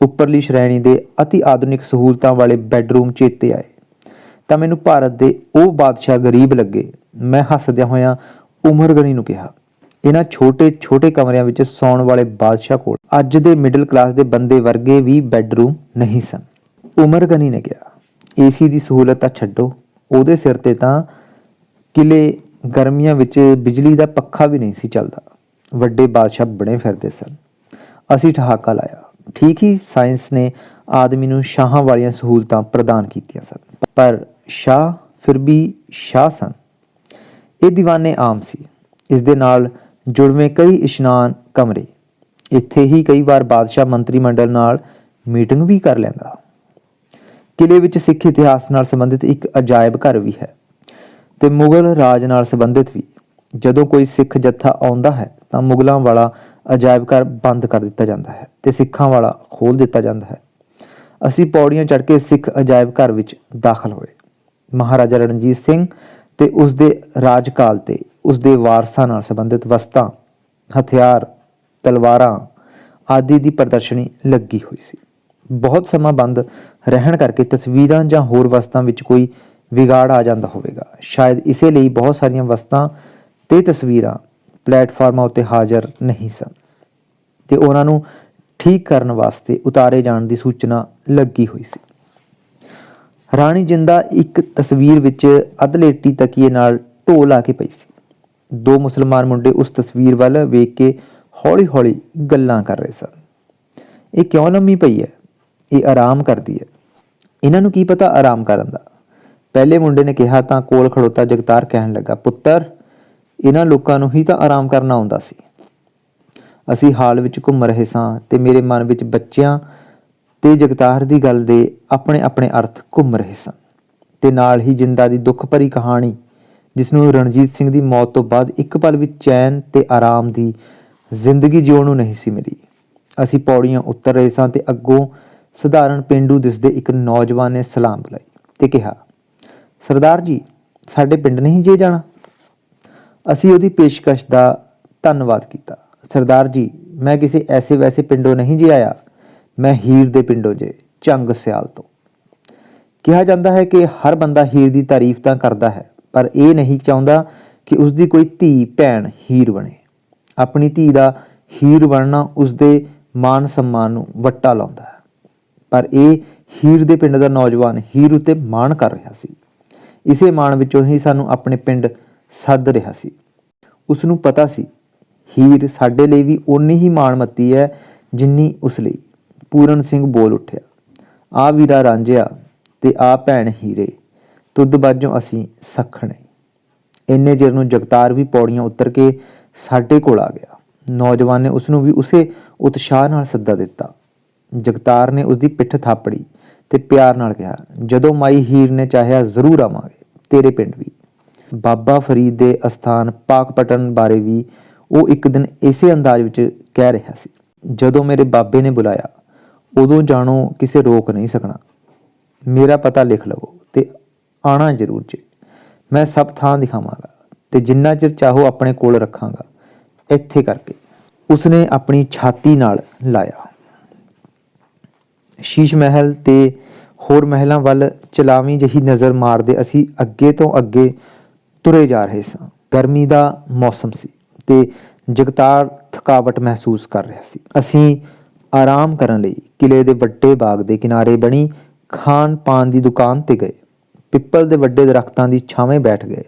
ਉੱਪਰਲੀ ਸ਼੍ਰੇਣੀ ਦੇ ਅਤੀ ਆਧੁਨਿਕ ਸਹੂਲਤਾਂ ਵਾਲੇ ਬੈੱਡਰੂਮ ਚੇਤੇ ਆਏ। ਤਾਂ ਮੈਨੂੰ ਭਾਰਤ ਦੇ ਉਹ ਬਾਦਸ਼ਾਹ ਗਰੀਬ ਲੱਗੇ। ਮੈਂ ਹੱਸਦਿਆਂ ਹੋਇਆਂ ਉਮਰ ਗਨੀ ਨੂੰ ਕਿਹਾ, ਇਹਨਾਂ ਛੋਟੇ-ਛੋਟੇ ਕਮਰਿਆਂ ਵਿੱਚ ਸੌਣ ਵਾਲੇ ਬਾਦਸ਼ਾਹ ਕੋਲ ਅੱਜ ਦੇ ਮਿਡਲ ਕਲਾਸ ਦੇ ਬੰਦੇ ਵਰਗੇ ਵੀ ਬੈੱਡਰੂਮ ਨਹੀਂ ਸਨ। ਉਮਰ ਗਨੀ ਨੇ ਕਿਹਾ, ਏਸੀ ਦੀ ਸਹੂਲਤ ਤਾਂ ਛੱਡੋ, ਉਹਦੇ ਸਿਰ ਤੇ ਤਾਂ ਕਿਲੇ ਗਰਮੀਆਂ ਵਿੱਚ ਬਿਜਲੀ ਦਾ ਪੱਖਾ ਵੀ ਨਹੀਂ ਸੀ ਚੱਲਦਾ। ਵੱਡੇ ਬਾਦਸ਼ਾਹ ਬਣੇ ਫਿਰਦੇ ਸਨ। ਅਸੀਂ ਠਹਾਕਾ ਲਾਇਆ। ਠੀਕ ਹੀ ਸਾਇੰਸ ਨੇ ਆਦਮੀ ਨੂੰ ਸ਼ਾਹਾਂ ਵਾਲੀਆਂ ਸਹੂਲਤਾਂ ਪ੍ਰਦਾਨ ਕੀਤੀਆਂ ਸਨ। ਪਰ ਸ਼ਾਹ ਫਿਰ ਵੀ ਸ਼ਾਹ ਸਨ। ਇਹ ਦੀਵਾਨੇ ਆਮ ਸੀ। ਇਸ ਦੇ ਨਾਲ ਜੁੜਵੇਂ ਕਈ ਇਸ਼ਨਾਨ ਕਮਰੇ। ਇੱਥੇ ਹੀ ਕਈ ਵਾਰ ਬਾਦਸ਼ਾਹ ਮੰਤਰੀ ਮੰਡਲ ਨਾਲ ਮੀਟਿੰਗ ਵੀ ਕਰ ਲੈਂਦਾ। ਕਿਲੇ ਵਿੱਚ ਸਿੱਖ ਇਤਿਹਾਸ ਨਾਲ ਸੰਬੰਧਿਤ ਇੱਕ ਅਜਾਇਬ ਘਰ ਵੀ ਹੈ। ਤੇ ਮੁਗਲ ਰਾਜ ਨਾਲ ਸੰਬੰਧਿਤ ਵੀ। ਜਦੋਂ ਕੋਈ ਸਿੱਖ ਜੱਥਾ ਆਉਂਦਾ ਹੈ, ਤਾਂ ਮੁਗਲਾਂ ਵਾਲਾ ਅਜਾਇਬ ਘਰ ਬੰਦ ਕਰ ਦਿੱਤਾ ਜਾਂਦਾ ਹੈ ਤੇ ਸਿੱਖਾਂ ਵਾਲਾ ਖੋਲ ਦਿੱਤਾ ਜਾਂਦਾ ਹੈ। ਅਸੀਂ ਪੌੜੀਆਂ ਚੜ੍ਹ ਕੇ ਸਿੱਖ ਅਜਾਇਬ ਘਰ ਵਿੱਚ ਦਾਖਲ ਹੋਏ। ਮਹਾਰਾਜਾ ਰਣਜੀਤ ਸਿੰਘ ਤੇ ਉਸ ਦੇ ਰਾਜਕਾਲ ਤੇ ਉਸ ਦੇ ਵਾਰਸਾਂ ਨਾਲ ਸੰਬੰਧਿਤ ਵਸਤਾਂ, ਹਥਿਆਰ, ਤਲਵਾਰਾਂ ਆਦਿ ਦੀ ਪ੍ਰਦਰਸ਼ਨੀ ਲੱਗੀ ਹੋਈ ਸੀ। ਬਹੁਤ ਸਮਾਂ ਬੰਦ ਰਹਿਣ ਕਰਕੇ ਤਸਵੀਰਾਂ ਜਾਂ ਹੋਰ ਵਸਤਾਂ ਵਿੱਚ ਕੋਈ ਵਿਗਾੜ ਆ ਜਾਂਦਾ ਹੋਵੇਗਾ। ਸ਼ਾਇਦ ਇਸੇ ਲਈ ਬਹੁਤ ਸਾਰੀਆਂ ਵਸਤਾਂ ਤੇ ਤਸਵੀਰਾਂ ਪਲੇਟਫਾਰਮਾਂ ਉੱਤੇ ਹਾਜ਼ਰ ਨਹੀਂ ਸਨ ਤੇ ਉਹਨਾਂ ਨੂੰ ਠੀਕ ਕਰਨ ਵਾਸਤੇ ਉਤਾਰੇ ਜਾਣ ਦੀ ਸੂਚਨਾ ਲੱਗੀ ਹੋਈ ਸੀ। ਰਾਣੀ ਜਿੰਦਾ ਇੱਕ ਤਸਵੀਰ ਵਿੱਚ ਅਦਲੇਟੀ ਤਕੀਏ ਨਾਲ ਢੋ ਲਾ ਕੇ ਪਈ ਸੀ। ਦੋ ਮੁਸਲਮਾਨ ਮੁੰਡੇ ਉਸ ਤਸਵੀਰ ਵੱਲ ਵੇਖ ਕੇ ਹੌਲੀ-ਹੌਲੀ ਗੱਲਾਂ ਕਰ ਰਹੇ ਸਨ। ਇਹ ਕਿਉਂ ਲੰਮੀ ਪਈ ਹੈ? ਇਹ ਆਰਾਮ ਕਰਦੀ ਹੈ। ਇਹਨਾਂ ਨੂੰ ਕੀ ਪਤਾ ਆਰਾਮ ਕਰਨ ਦਾ? ਪਹਿਲੇ ਮੁੰਡੇ ਨੇ ਕਿਹਾ ਤਾਂ ਕੋਲ ਖੜੋਤਾ ਜਗਤਾਰ ਕਹਿਣ ਲੱਗਾ, ਪੁੱਤਰ ਇਹਨਾਂ ਲੋਕਾਂ ਨੂੰ ਹੀ ਤਾਂ ਆਰਾਮ ਕਰਨਾ ਆਉਂਦਾ ਸੀ। ਅਸੀਂ ਹਾਲ ਵਿੱਚ ਘੁੰਮ ਰਹੇ ਸਾਂ ਤੇ ਮੇਰੇ ਮਨ ਵਿੱਚ ਬੱਚਿਆਂ ਤੇ ਜਗਤਾਰ ਦੀ ਗੱਲ ਦੇ ਆਪਣੇ ਆਪਣੇ ਅਰਥ ਘੁੰਮ ਰਹੇ ਸਨ। ਤੇ ਨਾਲ ਹੀ ਜਿੰਦਾ ਦੀ ਦੁੱਖ ਭਰੀ ਕਹਾਣੀ, ਜਿਸ ਨੂੰ ਰਣਜੀਤ ਸਿੰਘ ਦੀ ਮੌਤ ਤੋਂ ਬਾਅਦ ਇੱਕ ਪਲ ਵਿੱਚ ਚੈਨ ਤੇ ਆਰਾਮ ਦੀ ਜ਼ਿੰਦਗੀ ਜਿਉਣ ਨੂੰ ਨਹੀਂ ਸੀ ਮਿਲੀ। ਅਸੀਂ ਪੌੜੀਆਂ ਉਤਰ ਰਹੇ ਸਾਂ ਤੇ ਅੱਗੋਂ ਸਧਾਰਨ ਪਿੰਡੂ ਦਿਸਦੇ ਇੱਕ ਨੌਜਵਾਨ ਨੇ ਸਲਾਮ ਬੁਲਾਈ ਤੇ ਕਿਹਾ ਸਰਦਾਰ ਜੀ, ਸਾਡੇ ਪਿੰਡ ਨਹੀਂ ਜੇ ਜਾਣਾ। ਅਸੀਂ ਉਹਦੀ ਪੇਸ਼ਕਸ਼ ਦਾ ਧੰਨਵਾਦ ਕੀਤਾ। ਸਰਦਾਰ ਜੀ, ਮੈਂ ਕਿਸੇ ਐਸੇ ਵੈਸੇ ਪਿੰਡੋਂ ਨਹੀਂ ਜੀ ਆਇਆ। ਮੈਂ ਹੀਰ ਦੇ ਪਿੰਡੋਂ ਜੇ ਚੰਗ ਸਿਆਲ ਤੋਂ। ਕਿਹਾ ਜਾਂਦਾ ਹੈ ਕਿ ਹਰ ਬੰਦਾ ਹੀਰ ਦੀ ਤਾਰੀਫ ਤਾਂ ਕਰਦਾ ਹੈ, ਪਰ ਇਹ ਨਹੀਂ ਚਾਹੁੰਦਾ ਕਿ ਉਸ ਦੀ ਕੋਈ ਧੀ, ਭੈਣ, ਹੀਰ ਬਣੇ। ਆਪਣੀ ਧੀ ਦਾ ਹੀਰ ਬਣਨਾ ਉਸ ਦੇ ਮਾਨ ਸਨਮਾਨ ਨੂੰ ਵੱਟਾ ਲਾਉਂਦਾ ਹੈ। ਪਰ ਇਹ ਹੀਰ ਦੇ ਪਿੰਡ ਦਾ ਨੌਜਵਾਨ ਹੀਰ ਉਤੇ ਮਾਣ ਕਰ ਰਿਹਾ ਸੀ। ਇਸੇ ਮਾਣ ਵਿੱਚੋਂ ਹੀ ਸਾਨੂੰ ਆਪਣੇ ਪਿੰਡ ਸੱਦ ਰਿਹਾ ਸੀ। ਉਸ ਨੂੰ ਪਤਾ ਸੀ, ਹੀਰ ਸਾਡੇ ਲਈ ਵੀ ਓਨੀ ਹੀ ਮਾਣਮੱਤੀ ਹੈ ਜਿੰਨੀ ਉਸ ਲਈ। ਪੂਰਨ ਸਿੰਘ ਬੋਲ ਉੱਠਿਆ, ਆ ਵੀਰਾ ਰਾਂਝਿਆ ਤੇ ਆ ਭੈਣ ਹੀਰੇ, ਤੁਧ ਬਾਝੋਂ ਅਸੀਂ ਸਖਣੇ। ਇੰਨੇ ਚਿਰ ਨੂੰ ਜਗਤਾਰ ਵੀ ਪੌੜੀਆਂ ਉਤਰ ਕੇ ਸਾਡੇ ਕੋਲ ਆ ਗਿਆ। ਨੌਜਵਾਨ ਨੇ ਉਸ ਨੂੰ ਵੀ ਉਸੇ ਉਤਸ਼ਾਹ ਨਾਲ ਸੱਦਾ ਦਿੱਤਾ। ਜਗਤਾਰ ਨੇ ਉਸ ਦੀ ਪਿੱਠ ਥਾਪੜੀ। ਤੇ ਪਿਆਰ ਨਾਲ ਕਿਹਾ, ਜਦੋਂ ਮਾਈ ਹੀਰ ਨੇ ਚਾਹਿਆ, ਜ਼ਰੂਰ ਆਵਾਂਗੇ, ਤੇਰੇ ਪਿੰਡ ਵੀ। ਬਾਬਾ ਫਰੀਦ ਦੇ ਅਸਥਾਨ ਪਾਕਪਟਨ ਬਾਰੇ ਵੀ ਉਹ ਇੱਕ ਦਿਨ ਇਸੇ ਅੰਦਾਜ਼ ਵਿੱਚ ਕਹਿ ਰਿਹਾ ਸੀ। ਜਦੋਂ ਮੇਰੇ ਬਾਬੇ ਨੇ ਬੁਲਾਇਆ, ਉਦੋਂ ਜਾਣੋ ਕਿਸੇ ਰੋਕ ਨਹੀਂ ਸਕਣਾ। ਮੇਰਾ ਪਤਾ ਲਿਖ ਲਵੋ ਤੇ ਆਣਾ ਜ਼ਰੂਰ ਜੀ। ਮੈਂ ਸਭ ਥਾਂ ਦਿਖਾਵਾਂਗਾ ਤੇ ਜਿੰਨਾ ਚਿਰ ਚਾਹੋ ਆਪਣੇ ਕੋਲ ਰੱਖਾਂਗਾ, ਇੱਥੇ ਕਰਕੇ। ਉਸਨੇ ਆਪਣੀ ਛਾਤੀ ਨਾਲ ਲਾਇਆ। ਸ਼ੀਸ਼ ਮਹਿਲ ਤੇ ਹੋਰ ਮਹਿਲਾਂ ਵੱਲ ਚਲਾਵੀਂ ਜਹੀ ਨਜ਼ਰ ਮਾਰਦੇ ਅਸੀਂ ਅੱਗੇ ਤੋਂ ਅੱਗੇ ਤੁਰੇ ਜਾ ਰਹੇ ਸਾਂ। ਗਰਮੀ ਦਾ ਮੌਸਮ ਸੀ ਤੇ ਜਗਤਾਰ ਥਕਾਵਟ ਮਹਿਸੂਸ ਕਰ ਰਿਹਾ ਸੀ। ਅਸੀਂ ਆਰਾਮ ਕਰਨ ਲਈ ਕਿਲੇ ਦੇ ਵੱਡੇ ਬਾਗ ਦੇ ਕਿਨਾਰੇ ਬਣੀ ਖਾਣ ਪਾਨ ਦੀ ਦੁਕਾਨ ਤੇ ਗਏ। ਪਿੱਪਲ ਦੇ ਵੱਡੇ ਦਰਖਤਾਂ ਦੀ ਛਾਵੇਂ ਬੈਠ ਗਏ।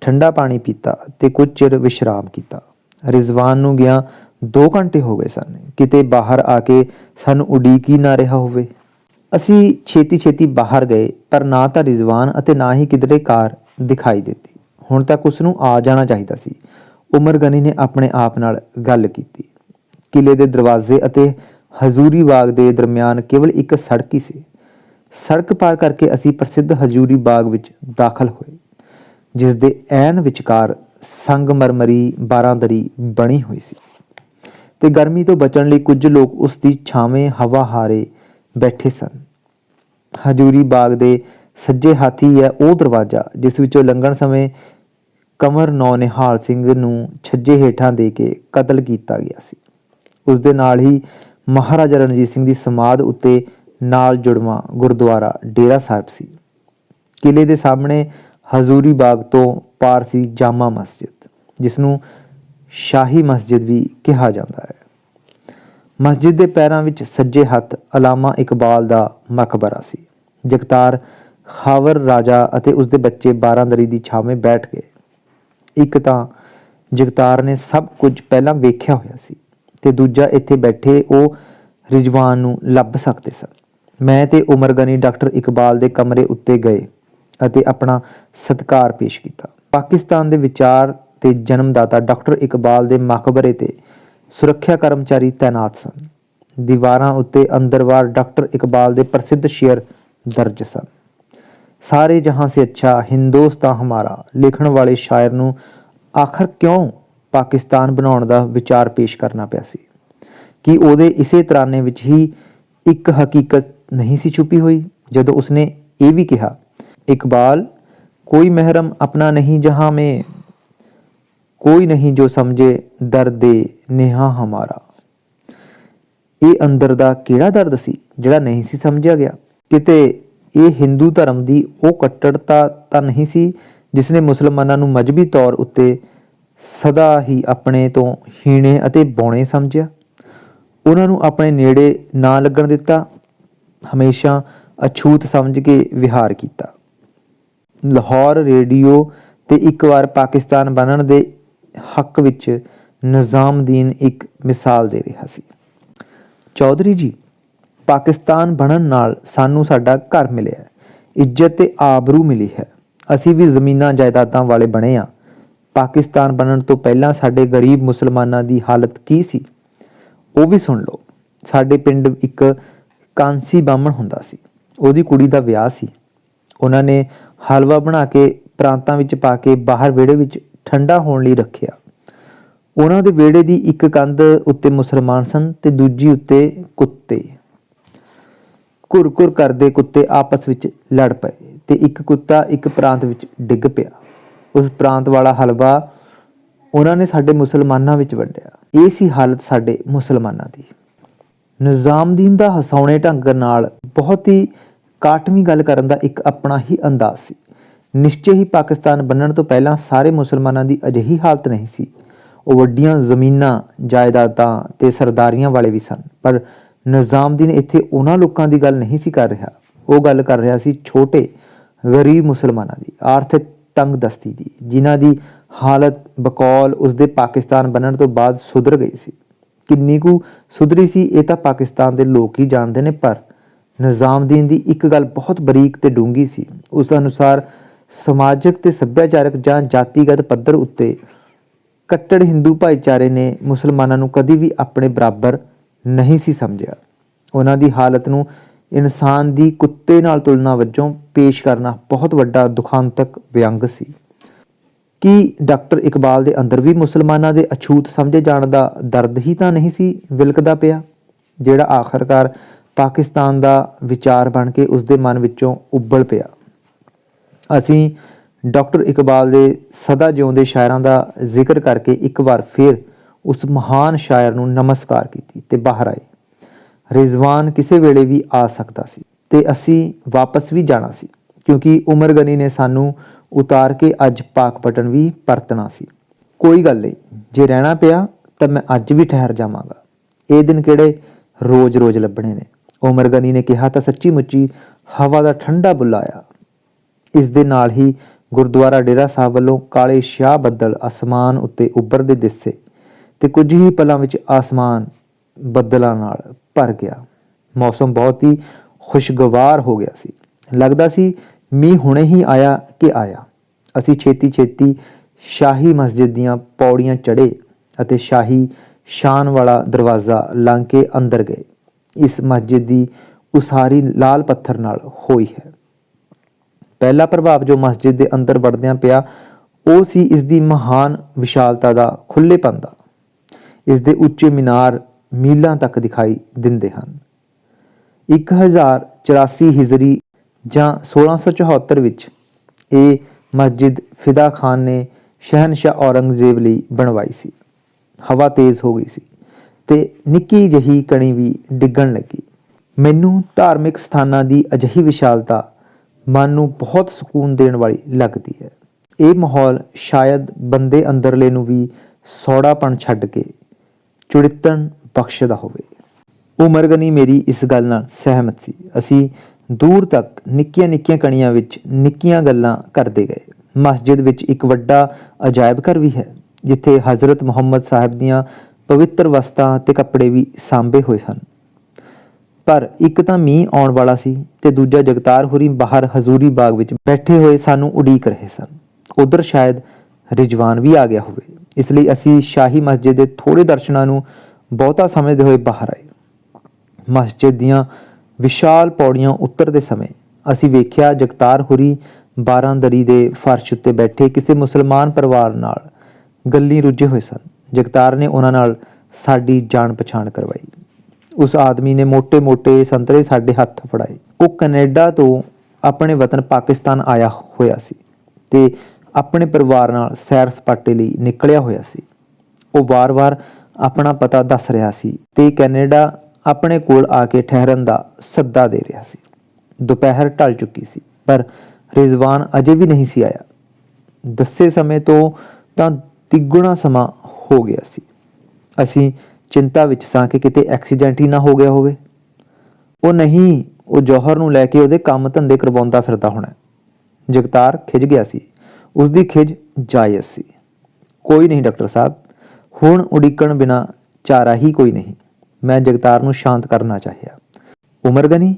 ਠੰਡਾ ਪਾਣੀ ਪੀਤਾ ਤੇ ਕੁਝ ਚਿਰ ਵਿਸ਼ਰਾਮ ਕੀਤਾ। ਰਿਜ਼ਵਾਨ ਨੂੰ ਗਿਆ 2 ਘੰਟੇ ਹੋ ਗਏ ਸਨ। ਕਿਤੇ ਬਾਹਰ ਆ ਕੇ ਸਾਨੂੰ ਉਡੀਕ ਹੀ ਨਾ ਰਿਹਾ ਹੋਵੇ। ਅਸੀਂ ਛੇਤੀ ਛੇਤੀ ਬਾਹਰ ਗਏ, ਪਰ ਨਾ ਤਾਂ ਰਿਜ਼ਵਾਨ ਅਤੇ ਨਾ ਹੀ ਕਿਧਰੇ ਕਾਰ ਦਿਖਾਈ ਦਿੱਤੀ। ਹੁਣ ਤੱਕ ਉਸ ਨੂੰ ਆ ਜਾਣਾ ਚਾਹੀਦਾ ਸੀ। ਉਮਰ ਗਨੀ ਨੇ ਆਪਣੇ ਆਪ ਨਾਲ ਗੱਲ ਕੀਤੀ। ਕਿਲੇ ਦੇ ਦਰਵਾਜ਼ੇ ਅਤੇ ਹਜ਼ੂਰੀ ਬਾਗ ਦੇ ਦਰਮਿਆਨ ਕੇਵਲ ਇੱਕ ਸੜਕ ਹੀ ਸੀ। ਸੜਕ ਪਾਰ ਕਰਕੇ ਅਸੀਂ ਪ੍ਰਸਿੱਧ ਹਜ਼ੂਰੀ ਬਾਗ ਵਿੱਚ ਦਾਖਲ ਹੋਏ ਜਿਸ ਦੇ ਐਨ ਵਿਚਕਾਰ ਸੰਗਮਰਮਰੀ ਬਾਰਾਂਦਰੀ ਬਣੀ ਹੋਈ ਸੀ। ਤੇ ਗਰਮੀ ਤੋਂ ਬਚਣ ਲਈ ਕੁਝ ਲੋਕ ਉਸ ਦੀ ਛਾਵੇਂ ਹਵਾ ਹਾਰੇ ਬੈਠੇ ਸਨ। ਹਜੂਰੀ ਬਾਗ ਦੇ ਸੱਜੇ ਹਾਥੀ ਹੈ ਉਹ ਦਰਵਾਜ਼ਾ, ਜਿਸ ਵਿੱਚੋਂ ਲੰਘਣ ਸਮੇਂ ਕਮਰ ਨੌ ਨਿਹਾਲ ਸਿੰਘ ਨੂੰ ਛੱਜੇ ਹੇਠਾਂ ਦੇ ਕੇ ਕਤਲ ਕੀਤਾ ਗਿਆ ਸੀ। ਉਸ ਦੇ ਨਾਲ ਹੀ ਮਹਾਰਾਜਾ ਰਣਜੀਤ ਸਿੰਘ ਦੀ ਸਮਾਧ ਉੱਤੇ ਨਾਲ ਜੁੜਵਾ ਗੁਰਦੁਆਰਾ ਡੇਰਾ ਸਾਹਿਬ ਸੀ। ਕਿਲੇ ਦੇ ਸਾਹਮਣੇ ਹਜ਼ੂਰੀ ਬਾਗ ਤੋਂ ਪਾਰ ਸੀ ਜਾਮਾ ਮਸਜਿਦ, ਜਿਸ ਨੂੰ ਸ਼ਾਹੀ ਮਸਜਿਦ ਵੀ ਕਿਹਾ ਜਾਂਦਾ ਹੈ। ਮਸਜਿਦ ਦੇ ਪੈਰਾਂ ਵਿੱਚ ਸੱਜੇ ਹੱਥ ਅਲਾਮਾ ਇਕਬਾਲ ਦਾ ਮਕਬਰਾ ਸੀ। ਜਗਤਾਰ ਖਾਵਰ ਰਾਜਾ ਅਤੇ ਉਸ ਦੇ ਬੱਚੇ ਬਾਰਾਂਦਰੀ ਦੀ ਛਾਵੇਂ ਬੈਠ ਗਏ। ਇੱਕ ਤਾਂ ਜਗਤਾਰ ਨੇ ਸਭ ਕੁਝ ਪਹਿਲਾਂ ਵੇਖਿਆ ਹੋਇਆ ਸੀ ਤੇ ਦੂਜਾ ਇੱਥੇ ਬੈਠੇ ਉਹ ਰਿਜਵਾਨ ਨੂੰ ਲੱਭ ਸਕਦੇ ਸਨ। ਮੈਂ ਤੇ ਉਮਰ ਗਨੀ ਡਾਕਟਰ ਇਕਬਾਲ ਦੇ ਕਮਰੇ ਉੱਤੇ ਗਏ ਅਤੇ ਆਪਣਾ ਸਤਿਕਾਰ ਪੇਸ਼ ਕੀਤਾ। ਪਾਕਿਸਤਾਨ ਦੇ ਵਿਚਾਰ ਤੇ ਜਨਮਦਾਤਾ ਡਾਕਟਰ ਇਕਬਾਲ ਦੇ ਮਕਬਰੇ ਤੇ ਸੁਰੱਖਿਆ ਕਰਮਚਾਰੀ ਤਾਇਨਾਤ ਸਨ। ਦੀਵਾਰਾਂ ਉੱਤੇ ਅੰਦਰਵਾਰ ਡਾਕਟਰ ਇਕਬਾਲ ਦੇ ਪ੍ਰਸਿੱਧ ਸ਼ੇਅਰ ਦਰਜ ਸਨ। ਸਾਰੇ ਜਹਾਂ ਸੇ ਅੱਛਾ ਹਿੰਦੁਸਤਾਨ ਹਮਾਰਾ, ਲਿਖਣ ਵਾਲੇ ਸ਼ਾਇਰ ਨੂੰ ਆਖਰ ਕਿਉਂ ਪਾਕਿਸਤਾਨ ਬਣਾਉਣ ਦਾ ਵਿਚਾਰ ਪੇਸ਼ ਕਰਨਾ ਪਿਆ ਸੀ? ਕਿ ਉਹਦੇ ਇਸੇ ਤਰਾਨੇ ਵਿੱਚ ਹੀ ਇੱਕ ਹਕੀਕਤ ਨਹੀਂ ਸੀ ਛੁਪੀ ਹੋਈ? ਜਦੋਂ ਉਸਨੇ ਇਹ ਵੀ ਕਿਹਾ, ਇਕਬਾਲ, ਕੋਈ ਮਹਿਰਮ ਆਪਣਾ ਨਹੀਂ ਜਹਾਂ में ਕੋਈ ਨਹੀਂ ਜੋ ਸਮਝੇ ਦਰਦ ਨਿਹਾ ਹਮਾਰਾ। ਇਹ ਅੰਦਰ ਦਾ ਕਿਹੜਾ ਦਰਦ ਸੀ ਜਿਹੜਾ ਨਹੀਂ ਸੀ ਸਮਝਿਆ ਗਿਆ? ਕਿਤੇ ਇਹ ਹਿੰਦੂ ਧਰਮ ਦੀ ਉਹ ਕੱਟੜਤਾ ਤਾਂ ਨਹੀਂ ਸੀ ਜਿਸ ਨੇ ਮੁਸਲਮਾਨਾਂ ਨੂੰ ਮਜਬੀ ਤੌਰ ਉੱਤੇ ਸਦਾ ਹੀ ਆਪਣੇ ਤੋਂ ਹੀਣੇ ਅਤੇ ਬੌਣੇ ਸਮਝਿਆ? ਉਹਨਾਂ ਨੂੰ ਆਪਣੇ ਨੇੜੇ ਨਾ ਲੱਗਣ ਦਿੱਤਾ, ਹਮੇਸ਼ਾ ਅਛੂਤ ਸਮਝ ਕੇ ਵਿਹਾਰ ਕੀਤਾ। ਲਾਹੌਰ ਰੇਡੀਓ ਤੇ ਇੱਕ ਵਾਰ ਪਾਕਿਸਤਾਨ ਬਣਨ ਦੇ ਹੱਕ ਵਿੱਚ ਨਿਜ਼ਾਮਦੀਨ ਇੱਕ ਮਿਸਾਲ ਦੇ ਰਿਹਾ ਸੀ। ਚੌਧਰੀ ਜੀ, ਪਾਕਿਸਤਾਨ ਬਣਨ ਨਾਲ ਸਾਨੂੰ ਸਾਡਾ ਘਰ ਮਿਲਿਆ ਇੱਜ਼ਤ ਤੇ ਆਬਰੂ ਮਿਲੀ ਹੈ। ਅਸੀਂ ਵੀ ਜ਼ਮੀਨਾਂ ਜਾਇਦਾਦਾਂ ਵਾਲੇ ਬਣੇ ਆ ਪਾਕਿਸਤਾਨ ਬਣਨ ਤੋਂ ਪਹਿਲਾਂ ਸਾਡੇ ਗਰੀਬ ਮੁਸਲਮਾਨਾਂ ਦੀ ਹਾਲਤ ਕੀ ਸੀ? ਉਹ ਵੀ ਸੁਣ ਲਓ। ਸਾਡੇ ਪਿੰਡ ਇੱਕ ਕਾਂਸੀ ਬਾਹਮਣ ਹੁੰਦਾ ਸੀ। ਉਹਦੀ ਕੁੜੀ ਦਾ ਵਿਆਹ ਸੀ। ਉਹਨਾਂ ਨੇ ਹਲਵਾ ਬਣਾ ਕੇ ਪ੍ਰਾਂਤਾਂ ਵਿੱਚ ਪਾ ਕੇ ਬਾਹਰ ਵਿਹੜੇ ਵਿੱਚ ਠੰਡਾ ਹੋਣ ਲਈ ਰੱਖਿਆ। ਉਹਨਾਂ ਦੇ ਵਿਹੜੇ ਦੀ ਇੱਕ ਕੰਧ ਉੱਤੇ ਮੁਸਲਮਾਨ ਸਨ ਤੇ ਦੂਜੀ ਉੱਤੇ ਕੁੱਤੇ। ਘੁਰ ਘੁਰ ਕਰਦੇ ਕੁੱਤੇ ਆਪਸ ਵਿੱਚ ਲੜ ਪਏ ਤੇ ਇੱਕ ਕੁੱਤਾ ਇੱਕ ਪ੍ਰਾਂਤ ਵਿੱਚ ਡਿੱਗ ਪਿਆ। ਉਸ ਪ੍ਰਾਂਤ ਵਾਲਾ ਹਲਵਾ ਉਹਨਾਂ ਨੇ ਸਾਡੇ ਮੁਸਲਮਾਨਾਂ ਵਿੱਚ ਵੰਡਿਆ। ਇਹ ਸੀ ਹਾਲਤ ਸਾਡੇ ਮੁਸਲਮਾਨਾਂ ਦੀ। ਨਿਜ਼ਾਮਦੀਨ ਦਾ ਹਸਾਉਣੇ ਢੰਗ ਨਾਲ ਬਹੁਤ ਹੀ ਕਾਟਵੀਂ ਗੱਲ ਕਰਨ ਦਾ ਇੱਕ ਆਪਣਾ ਹੀ ਅੰਦਾਜ਼ ਸੀ। ਨਿਸ਼ਚੈ ਹੀ ਪਾਕਿਸਤਾਨ ਬੰਨਣ ਤੋਂ ਪਹਿਲਾਂ ਸਾਰੇ ਮੁਸਲਮਾਨਾਂ ਦੀ ਅਜਿਹੀ ਹਾਲਤ ਨਹੀਂ ਸੀ। ਉਹ ਵੱਡੀਆਂ ਜ਼ਮੀਨਾਂ, ਜਾਇਦਾਦਾਂ ਤੇ ਸਰਦਾਰੀਆਂ ਵਾਲੇ ਵੀ ਸਨ, ਪਰ ਨਿਜ਼ਾਮਦੀਨ ਇੱਥੇ ਉਹਨਾਂ ਲੋਕਾਂ ਦੀ ਗੱਲ ਨਹੀਂ ਸੀ ਕਰ ਰਿਹਾ। ਉਹ ਗੱਲ ਕਰ ਰਿਹਾ ਸੀ ਛੋਟੇ, ਗਰੀਬ ਮੁਸਲਮਾਨਾਂ ਦੀ, ਆਰਥਿਕ ਤੰਗ ਦਸਤੀ ਦੀ, ਜਿਨ੍ਹਾਂ ਦੀ ਹਾਲਤ ਬਕੌਲ ਉਸਦੇ ਪਾਕਿਸਤਾਨ ਬਣਨ ਤੋਂ ਬਾਅਦ ਸੁਧਰ ਗਈ ਸੀ। ਕਿੰਨੀ ਕੁ ਸੁਧਰੀ ਸੀ ਇਹ ਤਾਂ ਪਾਕਿਸਤਾਨ ਦੇ ਲੋਕ ਹੀ ਜਾਣਦੇ ਨੇ, ਪਰ ਨਿਜ਼ਾਮਦੀਨ ਦੀ ਇੱਕ ਗੱਲ ਬਹੁਤ ਬਰੀਕ ਤੇ ਡੂੰਗੀ ਸੀ। ਉਸ ਅਨੁਸਾਰ ਸਮਾਜਿਕ ਤੇ ਸੱਭਿਆਚਾਰਕ ਜਾਂ ਜਾਤੀਗਤ ਪੱਧਰ ਉੱਤੇ ਕੱਟੜ ਹਿੰਦੂ ਭਾਈਚਾਰੇ ਨੇ ਮੁਸਲਮਾਨਾਂ ਨੂੰ ਕਦੀ ਵੀ ਆਪਣੇ ਬਰਾਬਰ ਨਹੀਂ ਸੀ ਸਮਝਿਆ। ਉਹਨਾਂ ਦੀ ਹਾਲਤ ਨੂੰ ਇਨਸਾਨ ਦੀ ਕੁੱਤੇ ਨਾਲ ਤੁਲਨਾ ਵਜੋਂ ਪੇਸ਼ ਕਰਨਾ ਬਹੁਤ ਵੱਡਾ ਦੁਖਾਂਤਕ ਵਿਅੰਗ ਸੀ। ਕਿ ਡਾਕਟਰ ਇਕਬਾਲ ਦੇ ਅੰਦਰ ਵੀ ਮੁਸਲਮਾਨਾਂ ਦੇ ਅਛੂਤ ਸਮਝੇ ਜਾਣ ਦਾ ਦਰਦ ਹੀ ਤਾਂ ਨਹੀਂ ਸੀ ਵਿਲਕਦਾ ਪਿਆ, ਜਿਹੜਾ ਆਖਰਕਾਰ ਪਾਕਿਸਤਾਨ ਦਾ ਵਿਚਾਰ ਬਣ ਕੇ ਉਸ ਦੇ ਮਨ ਵਿੱਚੋਂ ਉੱਬਲ ਪਿਆ? ਅਸੀਂ ਡਾਕਟਰ ਇਕਬਾਲ ਦੇ ਸਦਾ ਜਿਉਂਦੇ ਸ਼ਾਇਰਾਂ ਦਾ ਜ਼ਿਕਰ ਕਰਕੇ ਇੱਕ ਵਾਰ ਫਿਰ ਉਸ ਮਹਾਨ ਸ਼ਾਇਰ ਨੂੰ ਨਮਸਕਾਰ ਕੀਤੀ ਤੇ ਬਾਹਰ ਆਏ। ਰਿਜ਼ਵਾਨ ਕਿਸੇ ਵੇਲੇ ਵੀ ਆ ਸਕਦਾ ਸੀ ਤੇ ਅਸੀਂ ਵਾਪਸ ਵੀ ਜਾਣਾ ਸੀ, ਕਿਉਂਕਿ ਉਮਰ ਗਨੀ ਨੇ ਸਾਨੂੰ ਉਤਾਰ ਕੇ ਅੱਜ ਪਾਕਪਟਨ ਵੀ ਪਰਤਣਾ ਸੀ। ਕੋਈ ਗੱਲ ਨਹੀਂ, ਜੇ ਰਹਿਣਾ ਪਿਆ ਤਾਂ ਮੈਂ ਅੱਜ ਵੀ ਠਹਿਰ ਜਾਵਾਂਗਾ। ਇਹ ਦਿਨ ਕਿਹੜੇ ਰੋਜ਼-ਰੋਜ਼ ਲੱਭਣੇ ਨੇ। ਉਮਰ ਗਨੀ ਨੇ ਕਿਹਾ ਤਾਂ ਸੱਚੀ ਮੁੱਚੀ ਹਵਾ ਦਾ ਠੰਡਾ ਬੁਲਾਇਆ ਇਸ ਦੇ ਨਾਲ ਹੀ ਗੁਰਦੁਆਰਾ ਡੇਰਾ ਸਾਹਿਬ ਵੱਲੋਂ ਕਾਲੇ ਸ਼ਾਹ ਬੱਦਲ ਅਸਮਾਨ ਉੱਤੇ ਉੱਭਰਦੇ ਦਿਸੇ ਤੇ ਕੁਝ ਹੀ ਪਲਾਂ ਵਿੱਚ ਆਸਮਾਨ ਬੱਦਲਾਂ ਨਾਲ ਭਰ ਗਿਆ। ਮੌਸਮ ਬਹੁਤ ਹੀ ਖੁਸ਼ਗਵਾਰ ਹੋ ਗਿਆ ਸੀ। ਲੱਗਦਾ ਸੀ ਮੀਂਹ ਹੁਣੇ ਹੀ ਆਇਆ ਕਿ ਆਇਆ। ਅਸੀਂ ਛੇਤੀ-ਛੇਤੀ ਸ਼ਾਹੀ ਮਸਜਿਦ ਦੀਆਂ ਪੌੜੀਆਂ ਚੜ੍ਹੇ ਅਤੇ ਸ਼ਾਹੀ ਸ਼ਾਨ ਵਾਲਾ ਦਰਵਾਜ਼ਾ ਲੰਘ ਕੇ ਅੰਦਰ ਗਏ। ਇਸ ਮਸਜਿਦ ਦੀ ਉਸਾਰੀ ਲਾਲ ਪੱਥਰ ਨਾਲ ਹੋਈ ਹੈ। ਪਹਿਲਾ ਪ੍ਰਭਾਵ ਜੋ ਮਸਜਿਦ ਦੇ ਅੰਦਰ ਵੜਦਿਆਂ ਪਿਆ, ਉਹ ਸੀ ਇਸ ਦੀ ਮਹਾਨ ਵਿਸ਼ਾਲਤਾ ਦਾ ਖੁੱਲ੍ਹੇਪਨ ਦਾ। ਇਸ ਦੇ ਉੱਚੇ ਮੀਨਾਰ ਮੀਲਾਂ ਤੱਕ ਦਿਖਾਈ ਦਿੰਦੇ ਹਨ। 1084 ਹਿਜਰੀ ਜਾਂ 1674 ਵਿੱਚ ਇਹ ਮਸਜਿਦ ਫਿਦਾ ਖਾਨ ਨੇ ਸ਼ਹਿਨशाह ਔਰੰਗਜ਼ੇਬ ਲਈ ਬਣਵਾਈ ਸੀ। ਹਵਾ ਤੇਜ਼ ਹੋ ਗਈ ਸੀ ਤੇ ਨਿੱਕੀ ਜਿਹੀ ਕਣੀ ਵੀ ਡਿੱਗਣ ਲੱਗੀ। ਮੈਨੂੰ ਧਾਰਮਿਕ ਸਥਾਨਾਂ ਦੀ ਅਜਿਹੀ ਵਿਸ਼ਾਲਤਾ ਮਨ ਨੂੰ ਬਹੁਤ ਸਕੂਨ ਦੇਣ ਵਾਲੀ ਲੱਗਦੀ ਹੈ। ਇਹ ਮਾਹੌਲ ਸ਼ਾਇਦ ਬੰਦੇ ਅੰਦਰਲੇ ਨੂੰ ਵੀ ਸੌੜਾਪਣ ਛੱਡ ਕੇ ਚੁੜਿੱਤਣ ਬਖਸ਼ਦਾ ਹੋਵੇ। ਉਮਰ ਗਨੀ ਮੇਰੀ ਇਸ ਗੱਲ ਨਾਲ ਸਹਿਮਤ ਸੀ। ਅਸੀਂ ਦੂਰ ਤੱਕ ਨਿੱਕੀਆਂ ਨਿੱਕੀਆਂ ਕਣੀਆਂ ਵਿੱਚ ਨਿੱਕੀਆਂ ਗੱਲਾਂ ਕਰਦੇ ਗਏ। ਮਸਜਿਦ ਵਿੱਚ ਇੱਕ ਵੱਡਾ ਅਜਾਇਬ ਘਰ ਵੀ ਹੈ, ਜਿੱਥੇ ਹਜ਼ਰਤ ਮੁਹੰਮਦ ਸਾਹਿਬ ਦੀਆਂ ਪਵਿੱਤਰ ਵਸਤਾਂ ਤੇ ਕੱਪੜੇ ਵੀ ਸਾਂਭੇ ਹੋਏ ਸਨ। ਪਰ ਇੱਕ ਤਾਂ ਮੀਂਹ ਆਉਣ ਵਾਲਾ ਸੀ ਤੇ ਦੂਜਾ ਜਗਤਾਰ ਹੋਰੀ ਬਾਹਰ ਹਜ਼ੂਰੀ ਬਾਗ ਵਿੱਚ ਬੈਠੇ ਹੋਏ ਸਾਨੂੰ ਉਡੀਕ ਰਹੇ ਸਨ। ਉਧਰ ਸ਼ਾਇਦ ਰਿਜਵਾਨ ਵੀ ਆ ਗਿਆ ਹੋਵੇ। ਇਸ ਲਈ ਅਸੀਂ ਸ਼ਾਹੀ ਮਸਜਿਦ ਦੇ ਥੋੜੇ ਦਰਸ਼ਨਾਂ ਨੂੰ ਬਹੁਤਾ ਸਮਝਦੇ ਹੋਏ ਬਾਹਰ ਆਏ। ਮਸਜਿਦ ਦੀਆਂ ਵਿਸ਼ਾਲ ਪੌੜੀਆਂ ਉਤਰਦੇ ਸਮੇਂ ਅਸੀਂ ਵੇਖਿਆ ਜਗਤਾਰ ਹੁਰੀ ਬਾਰਾਂਦਰੀ ਦੇ ਫਰਸ਼ ਉੱਤੇ ਬੈਠੇ ਕਿਸੇ ਮੁਸਲਮਾਨ ਪਰਿਵਾਰ ਨਾਲ ਗੱਲੀ ਰੁੱਝੇ ਹੋਏ ਸਨ। ਜਗਤਾਰ ਨੇ ਉਹਨਾਂ ਨਾਲ ਸਾਡੀ ਜਾਣ ਪਛਾਣ ਕਰਵਾਈ। ਉਸ ਆਦਮੀ ਨੇ ਮੋٹے-ਮੋٹے ਸੰਤਰੇ ਸਾਡੇ ਹੱਥ ਫੜਾਏ। ਉਹ ਕੈਨੇਡਾ ਤੋਂ ਆਪਣੇ ਵਤਨ ਪਾਕਿਸਤਾਨ ਆਇਆ ਹੋਇਆ ਸੀ ਤੇ ਆਪਣੇ ਪਰਿਵਾਰ ਨਾਲ ਸੈਰ ਸਪਾਟੇ ਲਈ ਨਿਕਲਿਆ ਹੋਇਆ ਸੀ। ਉਹ ਵਾਰ-ਵਾਰ ਆਪਣਾ ਪਤਾ ਦੱਸ ਰਿਹਾ ਸੀ ਤੇ ਕੈਨੇਡਾ ਆਪਣੇ ਕੋਲ ਆ ਕੇ ਠਹਿਰਨ ਦਾ ਸੱਦਾ ਦੇ ਰਿਹਾ ਸੀ। ਦੁਪਹਿਰ ਢਲ ਚੁੱਕੀ ਸੀ, ਪਰ ਰਿਜ਼ਵਾਨ ਅਜੇ ਵੀ ਨਹੀਂ ਸੀ ਆਇਆ। ਦੱਸੇ ਸਮੇਂ ਤੋਂ ਤਾਂ ਤਿੱਗੁਣਾ ਸਮਾਂ ਹੋ ਗਿਆ ਸੀ। ਅਸੀਂ ਚਿੰਤਾ ਵਿੱਚ ਸਾਂ ਕਿ ਕਿਤੇ ਐਕਸੀਡੈਂਟ ਹੀ ਨਾ ਹੋ ਗਿਆ ਹੋਵੇ। ਉਹ ਨਹੀਂ, ਉਹ ਜੋਹਰ ਨੂੰ ਲੈ ਕੇ ਉਹਦੇ ਕੰਮ ਧੰਦੇ ਕਰਵਾਉਂਦਾ ਫਿਰਦਾ ਹੋਣਾ। ਜਗਤਾਰ ਖਿਜ ਗਿਆ ਸੀ। ਉਸ ਦੀ ਖਿਜ ਜਾਇਜ਼ ਸੀ। ਕੋਈ ਨਹੀਂ ਡਾਕਟਰ ਸਾਹਿਬ, ਹੁਣ ਉਡੀਕਣ ਬਿਨਾ ਚਾਰਾ ਹੀ ਕੋਈ ਨਹੀਂ। ਮੈਂ ਜਗਤਾਰ ਨੂੰ ਸ਼ਾਂਤ ਕਰਨਾ ਚਾਹਿਆ। ਉਮਰ ਗਨੀ?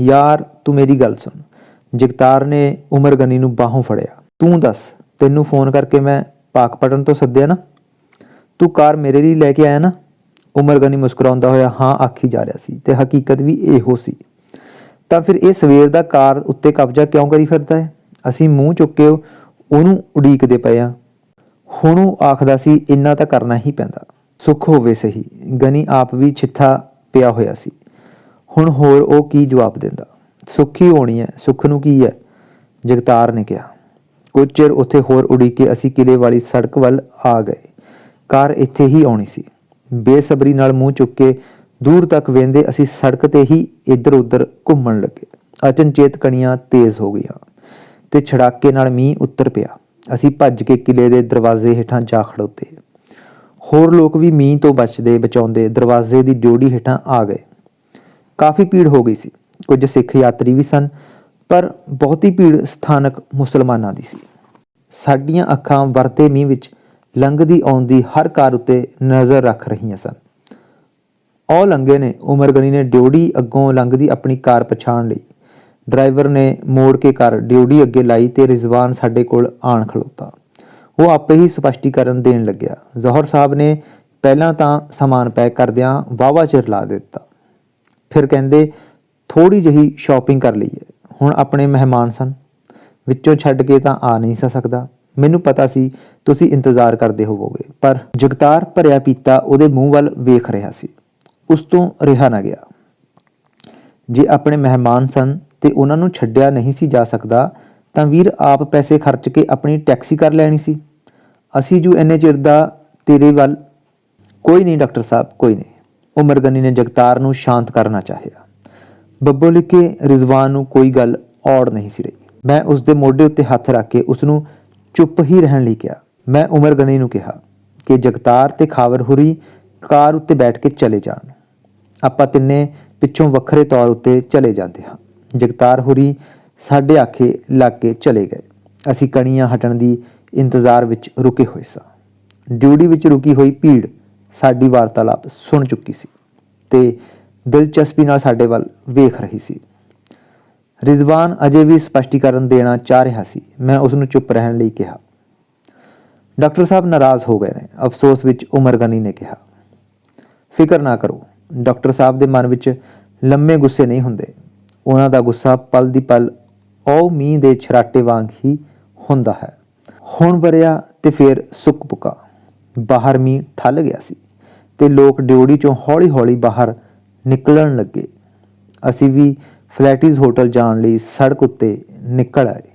ਯਾਰ, ਤੂੰ ਮੇਰੀ ਗੱਲ ਸੁਣ। ਜਗਤਾਰ ਨੇ ਉਮਰ ਗਨੀ ਨੂੰ ਬਾਹੋਂ ਫੜਿਆ। ਤੂੰ ਦੱਸ, ਤੈਨੂੰ ਫੋਨ ਕਰਕੇ ਮੈਂ ਪਾਕਪਟਨ ਤੋਂ ਸੱਦਿਆ ਨਾ? ਤੂੰ ਕਾਰ ਮੇਰੇ ਲਈ ਲੈ ਕੇ ਆਇਆ ਨਾ? ਉਮਰ ਗਨੀ ਮੁਸਕਰਾਉਂਦਾ ਹੋਇਆ, ਹਾਂ, ਆਖੀ ਜਾ ਰਿਹਾ ਸੀ ਤੇ ਹਕੀਕਤ ਵੀ ਇਹੋ ਸੀ। ਤਾਂ ਫਿਰ ਇਹ ਸਵੇਰ ਦਾ ਕਾਰ ਉੱਤੇ ਕਬਜ਼ਾ ਕਿਉਂ ਕਰੀ ਫਿਰਦਾ ਹੈ? ਅਸੀਂ ਮੂੰਹ ਚੁੱਕ ਕੇ ਉਹਨੂੰ ਉਡੀਕਦੇ ਪਏ ਆ ਹੁਣ ਉਹ ਆਖਦਾ ਸੀ, ਇੰਨਾ ਤਾਂ ਕਰਨਾ ਹੀ ਪੈਂਦਾ। ਸੁੱਖ ਹੋਵੇ ਸਹੀ, ਗਨੀ ਆਪ ਵੀ ਛਿੱਥਾ ਪਿਆ ਹੋਇਆ ਸੀ। ਹੁਣ ਹੋਰ ਉਹ ਕੀ ਜਵਾਬ ਦਿੰਦਾ? ਸੁੱਖ ਹੀ ਹੋਣੀ ਹੈ, ਸੁੱਖ ਨੂੰ ਕੀ ਹੈ? ਜਗਤਾਰ ਨੇ ਕਿਹਾ। ਕੁਝ ਚਿਰ ਉੱਥੇ ਹੋਰ ਉਡੀਕੇ ਅਸੀਂ ਕਿਲੇ ਵਾਲੀ ਸੜਕ ਵੱਲ ਆ ਗਏ। ਕਾਰ ਇੱਥੇ ਹੀ ਆਉਣੀ ਸੀ। ਬੇਸਬਰੀ ਨਾਲ ਮੂੰਹ ਚੁੱਕ ਕੇ ਦੂਰ ਤੱਕ ਵੇਂਦੇ ਅਸੀਂ ਸੜਕ ਤੇ ਹੀ ਇੱਧਰ ਉੱਧਰ ਘੁੰਮਣ ਲੱਗੇ। ਅਚਨਚੇਤ ਕਣੀਆਂ ਤੇਜ਼ ਹੋ ਗਈਆਂ ਤੇ ਛੜਾਕੇ ਨਾਲ ਮੀਂਹ ਉੱਤਰ ਪਿਆ। ਅਸੀਂ ਭੱਜ ਕੇ ਕਿਲੇ ਦੇ ਦਰਵਾਜ਼ੇ ਹੇਠਾਂ ਜਾ ਖੜੋਤੇ। ਹੋਰ ਲੋਕ ਵੀ ਮੀਂਹ ਤੋਂ ਬਚਦੇ ਬਚਾਉਂਦੇ ਦਰਵਾਜ਼ੇ ਦੀ ਡਿਓੜੀ ਹੇਠਾਂ ਆ ਗਏ। ਕਾਫੀ ਭੀੜ ਹੋ ਗਈ ਸੀ। ਕੁਝ ਸਿੱਖ ਯਾਤਰੀ ਵੀ ਸਨ, ਪਰ ਬਹੁਤੀ ਭੀੜ ਸਥਾਨਕ ਮੁਸਲਮਾਨਾਂ ਦੀ ਸੀ। ਸਾਡੀਆਂ ਅੱਖਾਂ ਵਰਤੇ ਮੀਂਹ ਵਿੱਚ ਲੰਘਦੀ ਆਉਂਦੀ ਹਰ ਕਾਰ ਉੱਤੇ ਨਜ਼ਰ ਰੱਖ ਰਹੀਆਂ ਸਨ। ਉਹ ਲੰਘੇ ਨੇ ਉਮਰ ਗਨੀ ਨੇ ਡਿਊੜੀ ਅੱਗੋਂ ਲੰਘਦੀ ਆਪਣੀ ਕਾਰ ਪਛਾਣ ਲਈ। ਡਰਾਈਵਰ ਨੇ ਮੋੜ ਕੇ ਕਾਰ ਡਿਊੜੀ ਅੱਗੇ ਲਾਈ ਤੇ ਰਿਜ਼ਵਾਨ ਸਾਡੇ ਕੋਲ ਆਣ ਖਲੋਤਾ। ਉਹ ਆਪੇ ਹੀ ਸਪਸ਼ਟੀਕਰਨ ਦੇਣ ਲੱਗਿਆ। ਜ਼ਹਰ ਸਾਹਿਬ ਨੇ ਪਹਿਲਾਂ ਤਾਂ ਸਮਾਨ ਪੈਕ ਕਰਦਿਆਂ ਵਾਵਾ ਚਿਰ ਲਾ ਦਿੱਤਾ। ਫਿਰ ਕਹਿੰਦੇ ਥੋੜੀ ਜਿਹੀ ਸ਼ਾਪਿੰਗ ਕਰ ਲਈਏ। ਹੁਣ ਆਪਣੇ ਮਹਿਮਾਨ ਸਨ। ਵਿੱਚੋਂ ਛੱਡ ਕੇ ਤਾਂ ਆ ਨਹੀਂ ਸਕਦਾ। ਮੈਨੂੰ ਪਤਾ ਸੀ ਤੁਸੀਂ ਇੰਤਜ਼ਾਰ ਕਰਦੇ ਹੋਵੋਗੇ, ਪਰ ਜਗਤਾਰ ਭਰਿਆ ਪੀਤਾ ਉਹਦੇ ਮੂੰਹ ਵੱਲ ਵੇਖ ਰਿਹਾ ਸੀ। ਉਸ ਤੋਂ ਰਿਹਾ ਨਾ ਗਿਆ। ਜੇ ਆਪਣੇ ਮਹਿਮਾਨ ਸਨ ਤੇ ਉਹਨਾਂ ਨੂੰ ਛੱਡਿਆ ਨਹੀਂ ਸੀ ਜਾ ਸਕਦਾ, ਤਾਂ ਵੀਰ ਆਪ ਪੈਸੇ ਖਰਚ ਕੇ ਆਪਣੀ ਟੈਕਸੀ ਕਰ ਲੈਣੀ ਸੀ। ਅਸੀਂ ਜੋ ਇੰਨੇ ਚਿਰ ਦਾ ਤੇਰੇ ਵੱਲ। ਕੋਈ ਨਹੀਂ ਡਾਕਟਰ ਸਾਹਿਬ, ਕੋਈ ਨਹੀਂ। ਉਮਰ ਗਨੀ ਨੇ ਜਗਤਾਰ ਨੂੰ ਸ਼ਾਂਤ ਕਰਨਾ ਚਾਹਿਆ। ਬੱਬੋ ਲਿਖੇ, ਰਿਜ਼ਵਾਨ ਨੂੰ ਕੋਈ ਗੱਲ ਔੜ ਨਹੀਂ ਸੀ ਰਹੀ। ਮੈਂ ਉਸ ਦੇ ਮੋਢੇ ਉੱਤੇ ਹੱਥ ਰੱਖ ਕੇ ਉਸ ਨੂੰ ਚੁੱਪ ਹੀ ਰਹਿਣ ਲਈ ਕਿਹਾ। ਮੈਂ ਉਮਰ ਗਨੀ ਨੂੰ ਕਿਹਾ ਕਿ ਜਗਤਾਰ ਤੇ ਖਾਵਰ ਹੁਰੀ ਕਾਰ ਉੱਤੇ ਬੈਠ ਕੇ ਚਲੇ ਜਾਣ। ਆਪਾਂ ਤਿੰਨੇ ਪਿੱਛੋਂ ਵੱਖਰੇ ਤੌਰ ਉੱਤੇ ਚਲੇ ਜਾਂਦੇ ਹਾਂ। ਜਗਤਾਰ ਹੁਰੀ ਸਾਡੇ ਆਖੇ ਲੱਗ ਕੇ ਚਲੇ ਗਏ। ਅਸੀਂ ਕਣੀਆਂ ਹਟਣ ਦੀ ਇੰਤਜ਼ਾਰ ਵਿੱਚ ਰੁਕੇ ਹੋਏ ਸਾਂ। ਡਿਊਟੀ ਵਿੱਚ ਰੁਕੀ ਹੋਈ ਭੀੜ ਸਾਡੀ ਵਾਰਤਾਲਾਪ ਸੁਣ ਚੁੱਕੀ ਸੀ ਤੇ ਦਿਲਚਸਪੀ ਨਾਲ ਸਾਡੇ ਵੱਲ ਵੇਖ ਰਹੀ ਸੀ। ਰਿਜ਼ਵਾਨ ਅਜੇ ਵੀ ਸਪਸ਼ਟੀਕਰਨ ਦੇਣਾ ਚਾਹ ਰਿਹਾ ਸੀ। ਮੈਂ ਉਸ ਨੂੰ ਚੁੱਪ ਰਹਿਣ ਲਈ ਕਿਹਾ। ਡਾਕਟਰ ਸਾਹਿਬ ਨਾਰਾਜ਼ ਹੋ ਗਏ ਨੇ। ਅਫਸੋਸ ਵਿੱਚ ਉਮਰ ਗਨੀ ਨੇ ਕਿਹਾ। ਫਿਕਰ ਨਾ ਕਰੋ। ਡਾਕਟਰ ਸਾਹਿਬ ਦੇ ਮਨ ਵਿੱਚ ਲੰਮੇ ਗੁੱਸੇ ਨਹੀਂ ਹੁੰਦੇ। ਉਹਨਾਂ ਦਾ ਗੁੱਸਾ ਪਲ ਦੀ ਪਲ ਉਹ ਮੀਂਹ ਦੇ ਛਰਾਟੇ ਵਾਂਗ ਹੀ ਹੁੰਦਾ ਹੈ। ਹੁਣ ਵਰਿਆ ਤੇ ਫਿਰ ਸੁੱਕ ਪੁਕਾ। ਬਾਹਰ ਮੀਂਹ ਠੱਲ ਗਿਆ ਸੀ ਤੇ ਲੋਕ ਡਿਉੜੀ ਚੋਂ ਹੌਲੀ-ਹੌਲੀ ਬਾਹਰ ਨਿਕਲਣ ਲੱਗੇ। ਅਸੀਂ ਵੀ ਫਲੈਟੀਜ਼ ਹੋਟਲ ਜਾਣ ਲਈ ਸੜਕ ਉੱਤੇ ਨਿਕਲ ਆਏ।